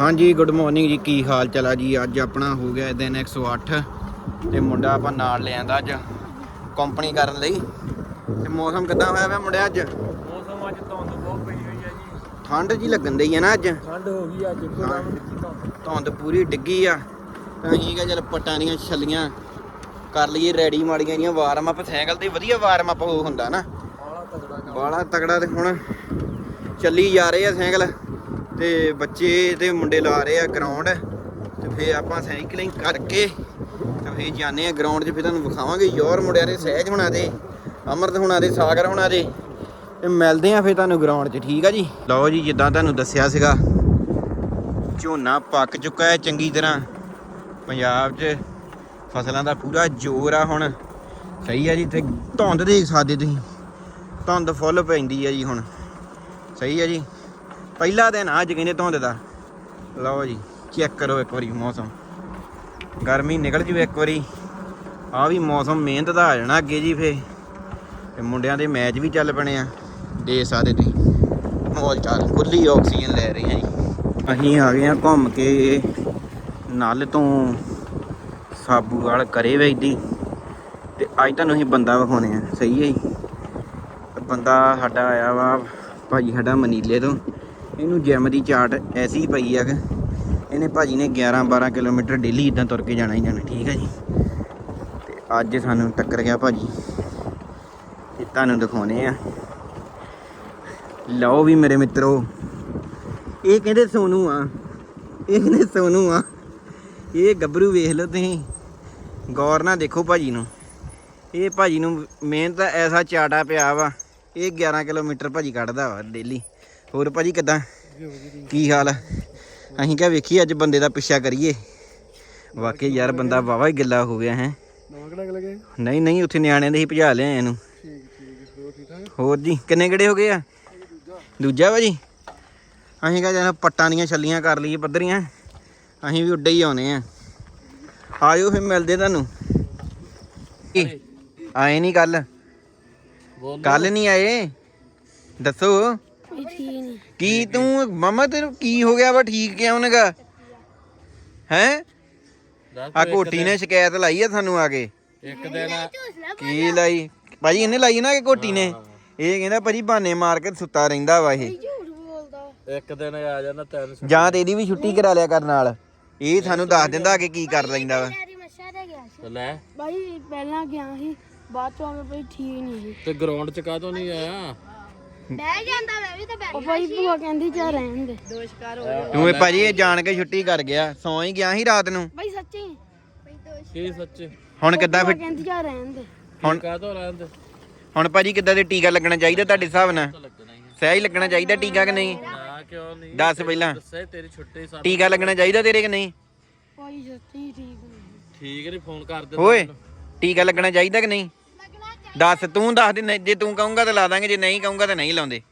ਹਾਂਜੀ good morning ਜੀ ਕੀ ਹਾਲ ਚਲਾ ਜੀ? ਅੱਜ ਆਪਣਾ ਹੋ ਗਿਆ ਦਿਨ 108 ਤੇ ਮੁੰਡਾ ਆਪਾਂ ਨਾਲ ਲਿਆਂਦਾ ਅੱਜ ਕੰਪਨੀ ਕਰਨ ਲਈ। ਤੇ ਮੌਸਮ ਕਿੱਦਾਂ ਹੋਇਆ ਵਾ ਮੁੰਡਿਆ ਅੱਜ? ਮੌਸਮ ਅੱਜ ਧੁੰਦ ਬਹੁਤ ਪਈ ਹੋਈ ਹੈ ਜੀ। ਠੰਡ ਜੀ ਲੱਗਣ ਦਈ ਹੈ ਨਾ ਅੱਜ? ਠੰਡ ਹੋ ਗਈ ਅੱਜ ਧੁੰਦ। ਪੂਰੀ ਡਿੱਗੀ ਆ। ਤਾਂ ਅਸੀਂ ਕਿਹਾ ਚੱਲ ਪੱਟਾਂ ਦੀਆਂ ਛੱਲੀਆਂ ਕਰ ਲਈਏ ਰੈਡੀ ਮਾੜੀਆਂ ਜੀਆਂ ਵਾਰਮ ਅਪ ਸਾਈਕਲ ਤੇ ਵਧੀਆ ਵਾਰਮ ਅਪ ਹੁੰਦਾ ਨਾ। ਬਾਲਾ ਤਗੜਾ ਕੰਮ। ਬਾਲਾ ਤਗੜਾ ਤੇ ਹੁਣ ਚੱਲੀ ਜਾ ਰਹੇ ਆ ਸਾਈਕਲ। ਤੇ ਬੱਚੇ ਤੇ ਮੁੰਡੇ ਲਾ ਰਹੇ ਆ ਗਰਾਊਂਡ ਤੇ ਫੇਰ ਆਪਾਂ ਸਾਈਕਲਿੰਗ ਕਰਕੇ ਤੇ ਫੇਰ ਜਾਂਦੇ ਆ ਗਰਾਊਂਡ 'ਚ। ਫੇਰ ਤੁਹਾਨੂੰ ਵਿਖਾਵਾਂਗੇ ਯੋਰ ਮੁੰਡਿਆਂ ਦੇ ਸਹਿਜ ਹੋਣਾ ਦੇ, ਅਮਰਤ ਹੋਣਾ ਦੇ, ਸਾਗਰ ਹੋਣਾ ਦੇ। ਤੇ ਮਿਲਦੇ ਆ ਫੇਰ ਤੁਹਾਨੂੰ ਗਰਾਊਂਡ 'ਚ, ਠੀਕ ਆ ਜੀ? ਲਓ ਜੀ, ਜਿੱਦਾਂ ਤੁਹਾਨੂੰ ਦੱਸਿਆ ਸੀਗਾ, ਝੋਨਾ ਪੱਕ ਚੁੱਕਾ ਹੈ ਚੰਗੀ ਤਰ੍ਹਾਂ। ਪੰਜਾਬ 'ਚ ਫਸਲਾਂ ਦਾ ਪੂਰਾ ਜ਼ੋਰ ਆ ਹੁਣ। ਸਹੀ ਆ ਜੀ, ਤੇ ਧੁੰਦ ਦੇਖ ਸਕਦੇ ਤੁਸੀਂ। ਧੁੰਦ ਫੁੱਲ ਪੈਂਦੀ ਆ ਜੀ ਹੁਣ। ਸਹੀ ਆ ਜੀ। ਪਹਿਲਾ ਦਿਨ ਆ ਅੱਜ ਕਹਿੰਦੇ ਧੁੰਦ ਦਾ। ਲਓ ਜੀ ਚੈੱਕ ਕਰੋ ਇੱਕ ਵਾਰੀ ਮੌਸਮ। ਗਰਮੀ ਨਿਕਲ ਜੂ ਇੱਕ ਵਾਰੀ। ਆ ਵੀ ਮੌਸਮ ਮਿਹਨਤ ਦਾ ਆ ਜਾਣਾ ਅੱਗੇ ਜੀ ਫੇ ਤੇ ਮੁੰਡਿਆਂ ਦੇ ਮੈਚ ਵੀ ਚੱਲ ਪਣੇ ਆ। ਦੇ ਸਾਰੇ ਤੁਸੀਂ। ਮੌਲ ਚਾਲ ਖੁੱਲੀ ਆਕਸੀਜਨ ਲੈ ਰਹੇ ਆ ਜੀ। ਅਸੀਂ ਆ ਗਏ ਆ ਘੁੰਮ ਕੇ ਨਲ ਤੋਂ ਸਾਬੂ ਵਾਲ ਕਰੇ ਵੇਚਦੀ ਤੇ ਅੱਜ ਤੁਹਾਨੂੰ ਅਸੀਂ ਬੰਦਾ ਵਿਖਾਉਣੇ ਆ। ਸਹੀ ਹੈ ਜੀ। ਬੰਦਾ ਸਾਡਾ ਆਇਆ ਵਾ ਭਾਜੀ ਸਾਡਾ ਮਨੀਲੇ ਤੋਂ। ਇਹਨੂੰ ਜਿਮ ਦੀ ਚਾਟ ਐਸੀ ਪਈ ਆ ਕਿ ਇਹਨੇ ਭਾਜੀ ਨੇ 11 12 ਕਿਲੋਮੀਟਰ ਡੇਲੀ ਇਦਾਂ ਤੁਰ ਕੇ ਜਾਣਾ ਹੀ ਜਾਣਾ, ਠੀਕ ਹੈ ਜੀ? ਤੇ ਅੱਜ ਸਾਨੂੰ ਟੱਕਰ ਗਿਆ ਭਾਜੀ। ਤੇ ਤੁਹਾਨੂੰ ਦਿਖਾਉਣੇ ਆ। ਲਓ ਵੀ ਮੇਰੇ ਮਿੱਤਰੋ, ਇਹ ਕਹਿੰਦੇ ਸੋਨੂ ਆ। ਇਹ ਕਹਿੰਦੇ ਸੋਨੂ ਆ। ਇਹ ਗੱਭਰੂ ਵੇਖ ਲਓ ਤੁਸੀਂ। ਗੌਰ ਨਾਲ ਦੇਖੋ ਭਾਜੀ ਨੂੰ। ਇਹ ਭਾਜੀ ਨੂੰ ਮਿਹਨਤ ਐਸਾ ਚਾਟਾ ਪਿਆ ਵਾ। ਇਹ 11 ਕਿਲੋਮੀਟਰ ਭਾਜੀ ਕੱਢਦਾ ਵਾ ਡੇਲੀ ਹੋਰ ਭਾਜੀ ਕਿਦਾਂ? ਕੀ ਹਾਲ ਅਸੀਂ ਕਿਹਾ ਵੇਖੀ ਅੱਜ ਬੰਦੇ ਦਾ ਪਿੱਛਾ ਕਰੀਏ। ਵਾਕਈ ਯਾਰ ਬੰਦਾ ਵਾਵਾ ਹੀ ਗਿੱਲਾ ਹੋ ਗਿਆ ਹੈ। ਨਹੀਂ ਨਹੀਂ ਉੱਥੇ ਨਿਆਣਿਆਂ ਦੇ ਹੀ ਭਜਾ ਲਿਆ ਇਹਨੂੰ। ਠੀਕ ਠੀਕ ਹੋਰ ਜੀ ਕਿੰਨੇ ਗੜੇ ਹੋ ਗਏ ਆ? ਦੂਜਾ ਵਾ ਜੀ? ਅਸੀਂ ਕਹਾਂ ਜਨਾ ਪੱਟਾਂ ਦੀਆਂ ਛੱਲੀਆਂ ਕਰ ਲਈਏ ਪੱਧਰੀਆਂ। ਅਸੀਂ ਵੀ ਉੱਡੇ ਹੀ ਆਉਨੇ ਆ। ਆਇਓ ਫਿਰ ਮਿਲਦੇ ਤੁਹਾਨੂੰ? ਆਏ ਨਹੀਂ ਕੱਲ ਕੱਲ ਨਹੀਂ ਆਏ? ਦੱਸੋ। ਠੀਕ ਨਹੀਂ ਕੀ ਤੂੰ ਮਮਾ ਤੈਨੂੰ ਕੀ ਹੋ ਗਿਆ ਵਾ? ਠੀਕ ਕਿਉਂ ਨਗਾ ਹੈ? ਆ ਕੋਟੀ ਨੇ ਸ਼ਿਕਾਇਤ ਲਾਈ ਆ ਸਾਨੂੰ ਆ ਕੇ। ਇੱਕ ਦਿਨ। ਕੀ ਲਾਈ? ਭਾਜੀ ਇਹਨੇ ਲਾਈ ਨਾ ਕਿ ਕੋਟੀ ਨੇ। ਇਹ ਕਹਿੰਦਾ ਭਾਜੀ ਬਹਾਨੇ ਮਾਰ ਕੇ ਸੁੱਤਾ ਰਹਿੰਦਾ ਵਾ ਇਹ। ਝੂਠ ਬੋਲਦਾ। ਇੱਕ ਦਿਨ ਆ ਜਾਂਦਾ ਤਿੰਨ ਜਾਂ ਤੇ ਇਹਦੀ ਵੀ ਛੁੱਟੀ ਕਰਾ ਲਿਆ ਕਰ ਨਾਲ। ਇਹ ਸਾਨੂੰ ਦੱਸ ਦਿੰਦਾ ਕਿ ਕੀ ਕਰ ਲੈਂਦਾ ਵਾ। ਲੈ। ਬਾਈ ਪਹਿਲਾਂ ਗਿਆ ਸੀ ਬਾਅਦ ਚੋਂ ਕੇ ਬਈ ਠੀਕ ਨਹੀਂ ਸੀ। ਤੇ ਗਰਾਊਂਡ ਚ ਕਾਹਤੋਂ ਨਹੀਂ ਆਇਆ? ਬਹਿ ਜਾਂਦਾ ਮੈਂ ਵੀ ਤਾਂ ਬੈਠ ਉਹ ਬਾਈ ਭੂਆ ਕਹਿੰਦੀ ਚਾ ਰਹਿਣ ਦੇ। ਦੋਸ਼ਕਾਰ ਤੂੰ ਇਹ ਭਾਜੀ ਇਹ ਜਾਣ ਕੇ ਛੁੱਟੀ ਕਰ ਗਿਆ ਸੌਂ ਹੀ ਗਿਆ ਸੀ ਰਾਤ ਨੂੰ। ਬਾਈ ਸੱਚੀ? ਬਾਈ ਦੋਸ਼ ਕੀ ਸੱਚ? ਹੁਣ ਕਿੱਦਾਂ ਭੂਆ ਫਿਰ ਕਹਿੰਦੀ ਚਾ ਰਹਿਣ ਦੇ। ਹੁਣ ਰਹਿੰਦੇ ਹੁਣ ਭਾਜੀ ਕਿੱਦਾਂ ਦੇ ਟੀਕਾ ਲੱਗਣਾ ਚਾਹੀਦਾ ਤੁਹਾਡੇ ਹਿਸਾਬ ਨਾਲ? ਲੱਗਣਾ ਹੀ ਸਹੀ ਲੱਗਣਾ ਚਾਹੀਦਾ ਟੀਕਾ ਕਿ ਨਹੀਂ? ਨਾ ਕਿਉਂ ਨਹੀਂ? ਦੱਸ ਪਹਿਲਾਂ। ਦੱਸੇ ਤੇਰੀ ਛੁੱਟੀ ਸਾਨੂੰ ਟੀਕਾ ਲੱਗਣਾ ਚਾਹੀਦਾ ਤੇਰੇ ਕਿ ਨਹੀਂ? ਬਾਈ ਸੱਚੀ ਠੀਕ ਨਹੀਂ। ਠੀਕ ਨਹੀਂ ਫੋਨ ਕਰ ਦੇ ਓਏ ਟੀਕਾ ਲੱਗਣਾ ਚਾਹੀਦਾ ਕਿ ਨਹੀਂ? ਦੱਸ ਤੂੰ ਦੱਸ ਦੇ ਨਹੀਂ- ਜੇ ਤੂੰ ਕਹੂੰਗਾ ਤਾਂ ਲਾ ਦਾਂਗੇ ਜੇ ਨਹੀਂ ਕਹੂੰਗਾ ਤਾਂ ਨਹੀਂ ਲਾਉਂਦੇ।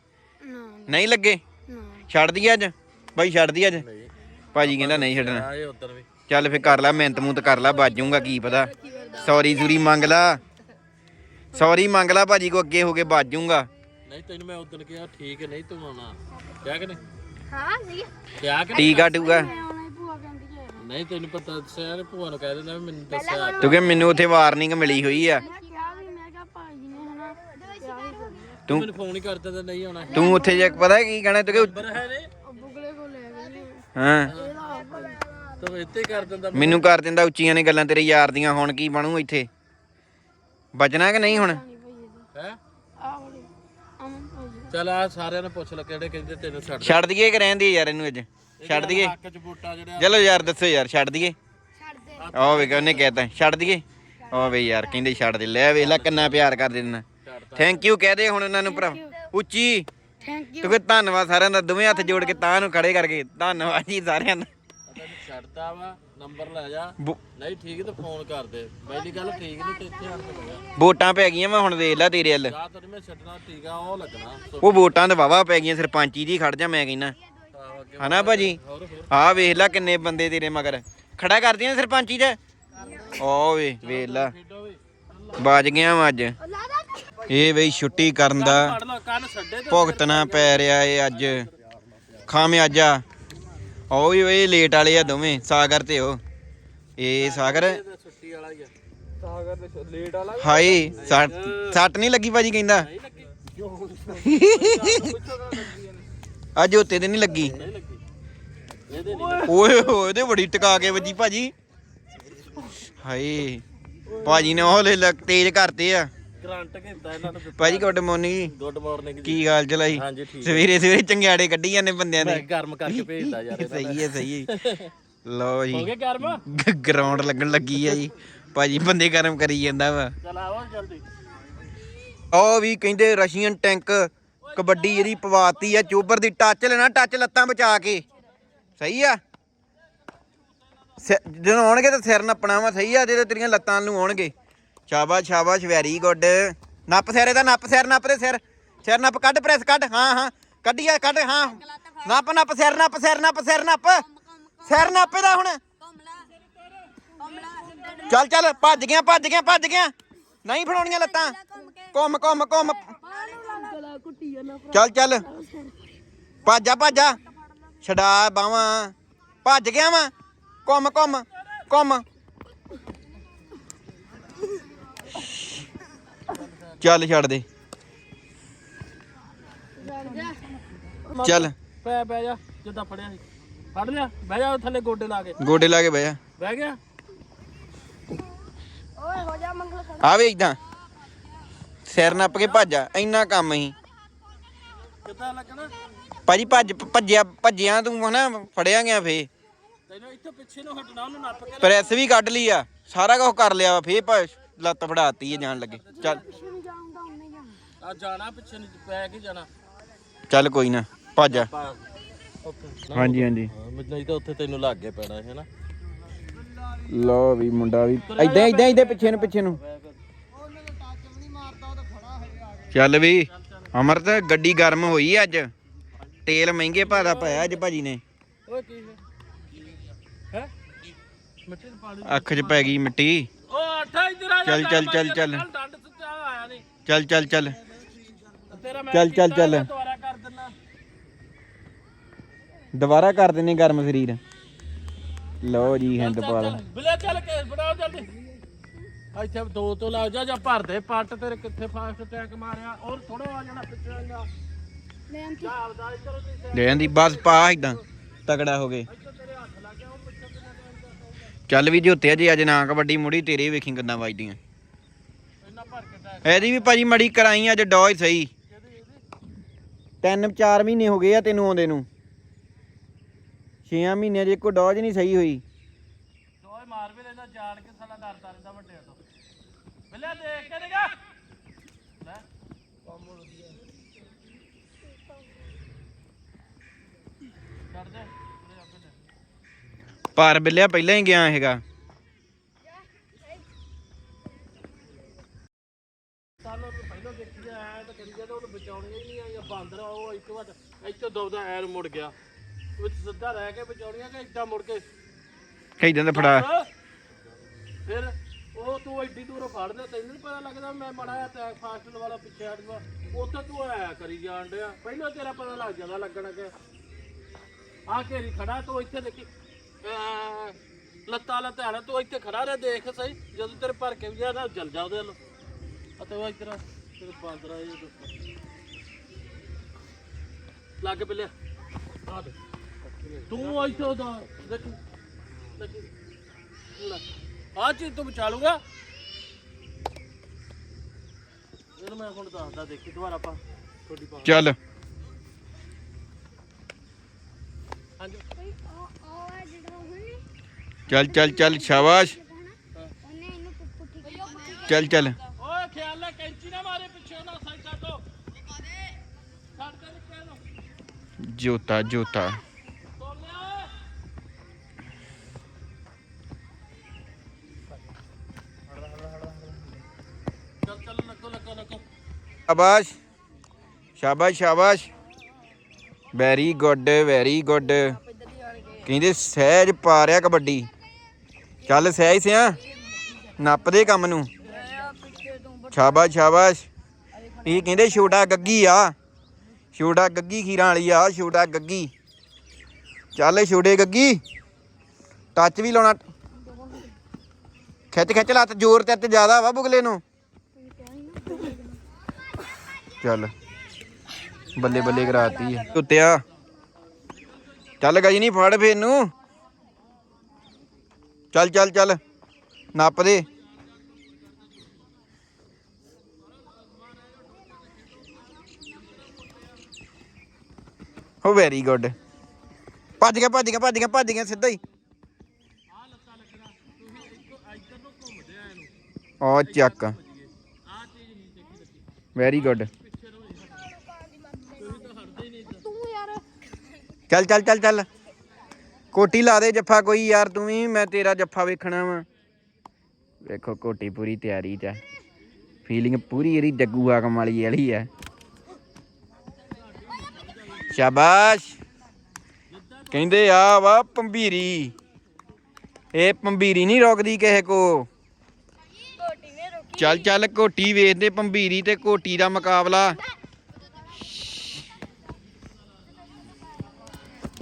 ਨਾ। ਨਹੀਂ ਲੱਗੇ? ਨਾ। ਛੱਡ ਦਈਏ ਅੱਜ? ਬਾਈ ਛੱਡ ਦਈਏ ਅੱਜ? ਭਾਜੀ ਕਹਿੰਦਾ ਨਹੀਂ ਛੱਡਣਾ। ਆਏ ਉਧਰ ਵੀ। ਚੱਲ ਫੇ ਕਰ ਲੈ ਮਿਹਨਤ ਮੂੰਤ ਕਰ ਲੈ ਬਾਜੂਗਾ ਕੀ ਪਤਾ। ਸੌਰੀ ਸੂਰੀ ਮੰਗ ਲਾ। ਸੌਰੀ ਮੰਗ ਲਾ ਭਾਜੀ ਕੋ ਅੱਗੇ ਹੋ ਕੇ ਬਾਜੂਗਾ। ਨਹੀਂ ਤੈਨੂੰ ਮੈਂ ਉਦੋਂ ਕਿਹਾ ਠੀਕ ਨਹੀਂ ਤੂੰ ਆਉਣਾ। ਕਿਹਾ ਕਿ ਨਹੀਂ? ਹਾਂ ਸਹੀ ਕਿਹਾ ਕਿ ਟੀਕਾ ਟੂਗਾ ਆਉਣਾ ਹੀ ਭੂਆ ਕਹਿੰਦੀ ਨਹੀਂ ਤੈਨੂੰ ਪਤਾ ਦੱਸਿਆ ਭੂਆ ਨੂੰ ਕਹਿ ਦਿੰਦਾ ਵੀ ਮੈਨੂੰ ਦੱਸਿਆ। ਕਿਉਂਕਿ ਮੈਨੂੰ ਉੱਥੇ ਵਾਰਨਿੰਗ ਮਿਲੀ ਹੋਈ ਆ ਮੈਂ ਕਿਹਾ ਵੀ ਮੈਂ ਕਿਹਾ ਭਾਜੀ ਨੇ ਹਨਾ ਕਿਹਾ ਸੀ ਤੂੰ ਮੈਨੂੰ ਫੋਨ ਹੀ ਕਰਦਾ ਤਾਂ ਨਹੀਂ ਆਉਣਾ। ਤੂੰ ਉੱਥੇ ਜਾ ਕੇ ਪਤਾ ਕੀ ਕਹਿਣਾ ਤੂੰ ਕਿ ਪਰ ਹੈ ਨੇ ਬੁਗਲੇ ਕੋਲ ਲੈ ਗਏ ਹਾਂ। ਤੂੰ ਇੱਥੇ ਕਰ ਦਿੰਦਾ ਮੈਨੂੰ ਕਰ ਦਿੰਦਾ ਉੱਚੀਆਂ ਨੇ ਗੱਲਾਂ ਤੇਰੇ ਯਾਰ ਦੀਆਂ ਹੁਣ ਕੀ ਬਣੂ ਇੱਥੇ? ਬਚਣਾ ਕਿ ਨਹੀਂ ਹੁਣ? ਹੈ? ਆ ਵਾਲੇ ਅਮਨ ਭਾਈ ਚਲ ਆ ਸਾਰਿਆਂ ਨੂੰ ਪੁੱਛ ਲੈ ਕਿਹੜੇ ਕਹਿੰਦੇ ਤੈਨੂੰ ਛੱਡ ਦੇ। ਛੱਡ ਦਈਏ ਕਿ ਰਹਿਣ ਦੀ ਯਾਰ ਇਹਨੂੰ ਅੱਜ? ਛੱਡ ਦਈਏ? ਹੱਕ ਚ ਬੂਟਾ ਜਿਹੜਾ ਚਲੋ ਯਾਰ ਦੱਸੋ ਯਾਰ ਛੱਡ ਦਈਏ? ਛੱਡ ਦੇ। ਆ ਵੇਖ ਉਹਨੇ ਕਹਿਤਾ ਛੱਡ ਦਈਏ? ਆ ਵੇ ਯਾਰ ਕਹਿੰਦੇ ਛੱਡ ਦੇ ਲੈ ਵੇਖ ਲੈ ਕਿੰਨਾ ਪਿਆਰ ਕਰਦੇ ਨੇ। ਥੈਂਕ ਯੂ ਕਹਦੇ ਹੁਣ ਉਹਨਾਂ ਨੂੰ ਭਰਾ। ਉੱਚੀ। ਥੈਂਕ ਯੂ ਤੂੰ ਕਿ ਧੰਨਵਾਦ ਸਾਰਿਆਂ ਦਾ ਦੋਵੇਂ ਹੱਥ ਜੋੜ ਕੇ ਤਾਂ ਨੂੰ ਖੜੇ ਕਰਕੇ। ਧੰਨਵਾਦ ਜੀ ਸਾਰਿਆਂ ਦਾ। ਤੈਨੂੰ ਛੱਡਦਾ ਵਾ ਨੰਬਰ ਲੈ ਜਾ। ਬੋ- ਨਹੀਂ ਠੀਕ ਤਾਂ ਫੋਨ ਕਰ ਦੇ। ਪਹਿਲੀ ਗੱਲ ਠੀਕ ਨਹੀਂ ਤੇ ਇੱਥੇ ਆਣ ਕੇ ਲਗਾ ਵੋਟਾਂ ਪੈ ਗਈਆਂ ਮੈਂ ਹੁਣ ਵੇਖ ਲੈ ਤੇਰੇ ਵੱਲ। ਜਾਂ ਤੈਨੂੰ ਮੈਂ ਛੱਡਣਾ ਠੀਕ ਆ ਉਹ ਲੱਗਣਾ। ਸੋ ਉਹ ਵੋਟਾਂ ਤਾਂ ਵਾਵਾ ਪੈ ਗਈਆਂ ਸਰਪੰਚੀ ਦੀ ਖੜ ਜਾ ਮੈਂ ਕਹਿੰਦਾ। ਆਹੋ ਅੱਗੇ ਹਨਾ ਭਾਜੀ? ਹੋਰ ਹੋਰ। ਆਹ ਵੇਖ ਲੈ ਕਿੰਨੇ ਬੰਦੇ ਤੇਰੇ ਮਗਰ। ਖੜਾ ਕਰਦੀਆਂ ਸਰਪੰਚੀ ਚ ਓ ਵੇ ਵੇਖ ਲੈ। ਖੇਡੋ ਵੀ। ਬਾਜ ਗਿਆ ਵਾਂ ਅੱਜ। ਇਹ ਬਈ ਛੁੱਟੀ ਕਰਨ ਦਾ ਭੁਗਤਣਾ ਪੈ ਰਿਹਾ ਏ ਅੱਜ। ਖਾਮਿਆਜਾ। ਉਹ ਵੀ ਇਹ ਲੇਟ ਵਾਲੇ ਆ ਦੋਵੇਂ ਸਾਗਰ ਤੇ ਉਹ। ਇਹ ਸਾਗਰ? ਛੁੱਟੀ ਵਾਲਾ ਹੀ ਆ। ਸਾਗਰ ਤੇ ਲੇਟ ਵਾਲਾ ਹਾਏ ਸੱਟ ਸੱਟ ਨਹੀਂ ਲੱਗੀ ਭਾਜੀ ਕਹਿੰਦਾ? ਅੱਜ ਉੱਤੇ ਤੇ ਨਹੀਂ ਲੱਗੀ? ਓਏ ਹੋਏ ਤੇ ਬੜੀ ਟਿਕਾ ਕੇ ਵੱਜੀ ਭਾਜੀ। ਹਾਏ ਭਾਜੀ ਨੇ ਉਹ ਲੈ ਲ- ਤੇਜ਼ ਕਰਤੇ ਆ। ਕਰੰਟ ਘੰਟਾ ਇਹਨਾਂ ਨੂੰ ਦਿੱਤਾ। ਭਾਜੀ ਗੁੱਡ ਮਾਰਨਿੰਗ ਗੁੱਡ ਮਾਰਨਿੰਗ ਜੀ। ਕੀ ਹਾਲ ਚਲਾਈ ਹਾਂਜੀ ਠੀਕ ਸਵੇਰੇ ਸਵੇਰੇ ਚੰਗਿਆੜੇ ਕੱਢੀ ਜਾਂਦੇ ਬੰਦਿਆਂ ਮੈਂ ਦੇ ਗਰਮ ਕਰਕੇ ਭੇਜਦਾ ਯਾਰ ਇਹਨਾਂ ਸਹੀ ਹੈ ਸਹੀ ਹੈ ਲਓ ਹੋ ਜੀ ਗਿਆ ਗਰਮ? ਗਰਾਊਂਡ ਲੱਗਣ ਲੱਗੀ ਆ ਜੀ। ਭਾਜੀ ਬੰਦੇ ਗਰਮ ਕਰੀ ਜਾਂਦਾ ਵਾ। ਚਲ ਆਓ ਜਲਦੀ। ਉਹ ਵੀ ਕਹਿੰਦੇ ਰਸ਼ੀਅਨ ਟੈਂਕ ਕਬੱਡੀ ਜਿਹੜੀ ਪਵਾਤੀ ਆ। ਚੋਬਰ ਦੀ ਟੱਚ ਲੈਣਾ ਟੱਚ ਲੱਤਾਂ ਬਚਾ ਕੇ। ਸਹੀ ਆ? ਸਿ- ਜਦੋਂ ਆਉਣਗੇ ਤਾਂ ਸਿਰ ਨੱਪਣਾ ਵਾ। ਸਹੀ ਆ? ਜਦੋਂ ਤੇਰੀਆਂ ਲੱਤਾਂ ਨੂੰ ਆਉਣਗੇ। ਸ਼ਾਬਾਸ਼ ਸ਼ਾਬਾਸ਼ ਵੈਰੀ ਗੁੱਡ ਨੱਪ ਸਿਰ ਇਹਦਾ, ਨੱਪ ਸਿਰ, ਨੱਪ ਦੇ ਸਿਰ। ਸਿਰ ਨੱਪ, ਕੱਢ ਪ੍ਰੈਸ ਕੱਢ। ਹਾਂ ਹਾਂ ਕੱਢੀਆ ਕੱਢ, ਹਾਂ। ਨੱਪ ਨੱਪ, ਸਿਰ ਨੱਪ ਸਿਰ ਨੱਪ ਸਿਰ ਨੱਪ। ਸਿਰ ਨੱਪ ਇਹਦਾ ਹੁਣ। ਚੱਲ ਚੱਲ, ਭੱਜ ਗਿਆ ਭੱਜ ਗਿਆ ਭੱਜ ਗਿਆ। ਨਹੀਂ ਫੜਾਉਣੀਆਂ ਲੱਤਾਂ। ਘੁੰਮ ਘੁੰਮ ਘੁੰਮ। ਚੱਲ ਚੱਲ। ਭੱਜਾ ਭਾਜਾ ਛਡਾ ਬਾਵਾਂ ਭੱਜ ਗਿਆ ਵਾ। ਘੁੰਮ ਘੁੰਮ ਘੁੰਮ। ਚੱਲ ਛੱਡ ਦੇ ਚੱਲ। ਪੈ ਬਹਿ ਜਾ ਜਿੱਦਾਂ ਫੜਿਆ ਸੀ। ਫੜ ਲਿਆ ਬਹਿ ਜਾ ਥੱਲੇ ਗੋਡੇ ਲਾ ਕੇ। ਗੋਡੇ ਲਾ ਕੇ ਬਹਿ ਜਾ। ਬਹਿ ਗਿਆ? ਓਏ ਹੋ ਜਾ ਮੰਗਲ ਆਵੇ ਇਦਾਂ। ਸਿਰ ਨੱਪ ਕੇ ਭੱਜਾ ਇੰਨਾ ਕੰਮ ਹੀ ਕਿੱਦਾਂ ਲੱਗਣਾ? ਭਾਜੀ ਭੱਜ ਭੱਜਿਆ ਭੱਜਿਆ ਤੂੰ ਹਨਾ ਫੜਿਆ ਗਿਆ ਫੇ ਤੈਨੂੰ ਇੱਥੇ ਪਿੱਛੇ ਨੂੰ ਹਟਣਾ ਉਹਨੂੰ ਨੱਪ ਕੇ ਪ੍ਰੈਸ ਵੀ ਕੱਢ ਲਈ ਆ। ਸਾਰਾ ਕੁਝ ਕਰ ਲਿਆ ਵਾ ਫੇ ਲੱਤ ਫੜਾਤੀ ਹੈ ਜਾਣ ਲੱਗੇ। ਚੱਲ। ਆ ਜਾਣਾ ਪਿੱਛੇ ਨੂੰ ਪੈ ਕੇ ਜਾਣਾ। ਚੱਲ ਕੋਈ ਨਾ ਭੱਜ ਹਾਂਜੀ ਹਾਂਜੀ। ਨਹੀਂ ਤਾਂ ਉੱਥੇ ਤੈਨੂੰ ਲੱਗ ਕੇ ਪੈਣਾ ਹੈ ਨਾ? ਲੋ ਵੀ ਮੁੰਡਾ ਵੀ ਐਦਾਂ ਐਦਾਂ ਐਦਾਂ ਪਿੱਛੇ ਨੂੰ ਪਿੱਛੇ ਨੂੰ। ਚੱਲ ਵੀ ਅਮਰਤ ਗੱਡੀ ਗਰਮ ਹੋਈ ਅੱਜ। ਤੇਲ ਮਹਿੰਗੇ ਭਾਅ ਦਾ ਪਾਇਆ ਅੱਜ ਭਾਜੀ ਨੇ। ਓਏ ਕੀ ਹੈ? ਹੈ? ਮਿੱਟੀ ਚ ਪਾਣੀ ਅੱਖ 'ਚ ਪੈ ਗਈ ਮਿੱਟੀ। ਓ ਅੱਠਾ ਇੱਧਰ ਆ ਜਾ ਚੱਲ, ਚੱਲ, ਚੱਲ, ਚੱਲ। ਕੱਲ੍ਹ ਡੰਡ ਸੁੱਚਾ ਆਇਆ ਨਹੀਂ। ਚੱਲ ਚੱਲ ਚੱਲ। ਤੇਰਾ ਮੈਂ ਚੱਲ, ਚੱਲ, ਚੱਲ। ਦੁਬਾਰਾ ਕਰ ਦਿੰਦਾ ਦੁਬਾਰਾ ਕਰ ਦਿੰਨੇ ਗਰਮ ਸਰੀਰ। ਲਓ ਜੀ ਹਿੰਦ ਪਾ ਲਾ। ਬਿਲੇ ਚੱਲ ਕੇ ਬਣਾਓ ਜਲਦੀ। ਇੱਥੇ ਦੋ ਤੋਂ ਲੱਗ ਜਾ ਜਾਂ ਭਰ ਦੇ। ਪੱਟ ਤੇਰੇ ਕਿੱਥੇ ਫਾਸਟ ਅਟੈਕ ਮਾਰਿਆ। ਔਰ ਥੋੜਾ ਆ ਜਾਣਾ ਪਿੱਛੇ ਤੇ ਆਪਦਾ ਇੱਧਰ ਦੀ ਲੈ ਜਾਂਦੀ ਬਸ ਪਾ ਇਦਾਂ ਤਗੜਾ ਹੋ ਗਏ ਚੱਲ ਵੀ ਜੋਤੇ ਜੀ ਅੱਜ ਨਾ ਕਬੱਡੀ ਮੁੜੀ ਤੇਰੇ ਵੇਖੀ ਕਿੰਨਾ ਵੱਜਦੀਆਂ। ਇਹਦੀ ਵੀ ਭਾਜੀ ਮੜੀ ਕਰਾਈ ਅੱਜ ਡੋਜ ਸਹੀ। ਤਿੰਨ ਚਾਰ ਮਹੀਨੇ ਹੋ ਗਏ ਆ ਤੈਨੂੰ ਆਉਂਦੇ ਨੂੰ। 6 ਮਹੀਨਿਆਂ 'ਚ ਇੱਕੋ ਡੋਜ ਨਹੀਂ ਸਹੀ ਹੋਈ। ਦੋਏ ਮਾਰ ਵੀ ਲੈਂਦਾ ਜਾਣ ਕੇ ਸਾਲਾ ਡਰਦਾ ਰਹਿੰਦਾ ਵੱਡਿਆਂ ਤੋਂ। ਬਿਲੇ ਦੇਖ ਕੇ ਨਿਗਾ ਲੈ। ਕੰਮ ਵਧੀਆ ਛੱਡ ਦੇ ਉਰੇ ਆਪੇ ਲੈ ਪਰ ਬਿੱਲਿਆ ਪਹਿਲਾਂ ਹੀ ਗਿਆ ਹੈਗਾ ਸਾਨੂੰ ਤਾਂ ਪਹਿਲਾਂ ਦੇਖੀ ਆਇਆ ਤਾਂ ਕਰੀ ਜਾਂਦਾ ਉਹਨੂੰ ਬਚਾਉਣੀਆਂ ਹੀ ਨਹੀਂ ਆਈਆਂ ਬਾਂਦਰ ਆ ਉਹ ਇੱਕ ਵਾਰ ਇੱਥੇ ਦਬਦਾ ਐਰ ਮੁੜ ਗਿਆ ਵਿੱਚ ਸਿੱਧਾ ਰਹਿ ਕੇ ਬਚਾਉਣੀਆਂ ਕਿ ਇੱਦਾਂ ਮੁੜ ਕੇ? ਇਦਾਂ ਦਾ ਫੜਾ। ਫਿਰ ਉਹ ਤੂੰ ਐਡੀ ਦੂਰੋਂ ਫੜ ਲਿਆ ਤੈਨੂੰ ਨੀ ਪਤਾ ਲੱਗਦਾ ਮੈਂ ਮੜਾ ਆ ਟੈਕ ਫਾਸਟ ਵਾਲਾ ਪਿੱਛੇ ਹਟ ਗਿਆ। ਉੱਥੇ ਤੂੰ ਆਇਆ ਕਰੀ ਜਾਣ ਡਿਆ। ਪਹਿਲਾਂ ਤੇਰਾ ਪਤਾ ਲੱਗ ਜਾਂਦਾ ਲੱਗਣਾ ਕਿ ਆ ਘੇਰੀ ਖੜਾ ਤੂੰ ਇੱਥੇ ਦੇਖੀ ਅਹ ਲੱਤਾਂ ਲੱਤਾਂ ਤੂੰ ਇੱਥੇ ਖੜਾ ਰਹਿ ਦੇਖ ਸਹੀ ਜਦੋਂ ਤੇਰੇ ਭਰ ਕੇ ਵੀ ਨਾ ਜਲ ਜਾ ਉਹਦੇ ਵੱਲ। ਅਤੇ ਉਹ ਇੱਧਰ ਤੇਰੇ ਬਾਂਦਰਾ ਇਹ ਦੱਸ ਲੱਗ ਪਿਆ ਆ ਦੇ ਤੂੰ ਇੱਥੇ ਦਾ ਦੇਖੀ ਦੇਖੀ। ਲੈ। ਆ ਚੀਜ਼ ਤੂੰ ਬਚਾ ਲੂਗਾ ਇਹਨੂੰ ਮੈਂ ਹੁਣ ਦੱਸਦਾ ਦੇਖੀ ਦੁਬਾਰਾ ਪਾ ਤੁਹਾਡੀ ਪਾ ਚੱਲ। ਹਾਂਜੀ। ਜਿਹੜਾ ਚੱਲ ਚੱਲ ਚੱਲ ਸ਼ਾਬਾਸ਼। ਉਹਨੇ ਇਹਨੂੰ ਚੱਲ ਚੱਲ। ਓਏ ਖਿਆਲ ਨਾਲ ਕੈਂਚੀ ਨਾ ਮਾਰੇ ਪਿੱਛੇ ਨਾ ਸਾਈਡਾਂ ਤੋਂ ਛੱਡ ਦੇ ਜੋਤਾ ਜੋਤਾ। ਸ਼ਾਬਾਸ਼। ਸ਼ਾਬਾਸ਼ ਸ਼ਾਬਾਸ਼। ਵੈਰੀ ਗੁੱਡ ਵੈਰੀ ਗੁੱਡ ਕਹਿੰਦੇ ਸਹਿਜ ਪਾ ਰਿਆ ਕਬੱਡੀ। ਚੱਲ ਸਹਿਜ ਸਿਆ ਨੱਪਦੇ ਕੰਮ ਨੂੰ। ਸ਼ਾਬਾਸ਼ ਸ਼ਾਬਾਸ਼। ਇਹ ਕਹਿੰਦੇ ਛੋਟਾ ਗੱਗੀ ਆ। ਛੋਟਾ ਗੱਗੀ ਖੀਰਾਂ ਵਾਲੀ ਆ, ਛੋਟਾ ਗੱਗੀ। ਚੱਲ ਛੋਟੇ ਗੱਗੀ ਟੱਚ ਵੀ ਲਾਉਣਾ। ਖਿੱਚ ਖਿੱਚ ਲੱਤ ਜ਼ੋਰ ਤੇ ਤੇ ਜ਼ਿਆਦਾ ਵਾ ਬੁਗਲੇ ਨੂੰ। ਚੱਲ। ਬੱਲੇ ਬੱਲੇ ਕਰਾਤੀ ਹੈ ਕੁੱਤਿਆ। ਚੱਲ ਗਈ ਨਹੀਂ ਫੜ ਫੇਰ ਨੂੰ। ਚੱਲ ਚੱਲ ਚੱਲ, ਨੱਪ ਦੇ। ਹੋ ਵੈਰੀ ਗੁੱਡ ਭੱਜ ਗਿਆ ਭੱਜ ਗਿਆ ਭੱਜ ਗਿਆ ਭੱਜ ਗਿਆ ਸਿੱਧਾ ਹੀ। ਉਹ ਚੱਕ। ਵੈਰੀ ਗੁੱਡ ਚੱਲ ਚੱਲ ਚੱਲ ਚੱਲ। ਕੋਟੀ ਲਾ ਦੇ ਜੱਫਾ ਕੋਈ ਯਾਰ ਤੂੰ ਵੀ ਮੈਂ ਤੇਰਾ ਜੱਫਾ ਵੇਖਣਾ ਵਾ। ਵੇਖੋ ਕੋਟੀ ਪੂਰੀ ਤਿਆਰੀ ਚ ਫੀਲਿੰਗ ਪੂਰੀ ਇਹਦੀ ਜੱਗੂ ਆਕਮ ਵਾਲੀ ਵਾਲੀ ਹੈ ਸ਼ਾਬਾਸ਼। ਕਹਿੰਦੇ ਆ ਵਾ ਪੰਬੀਰੀ। ਇਹ ਪੰਬੀਰੀ ਨਹੀਂ ਰੋਕਦੀ ਕਿਸੇ ਕੋ। ਚੱਲ ਚੱਲ ਕੋਟੀ ਵੇਚਦੇ ਪੰਬੀਰੀ ਤੇ ਕੋਟੀ ਦਾ ਮੁਕਾਬਲਾ।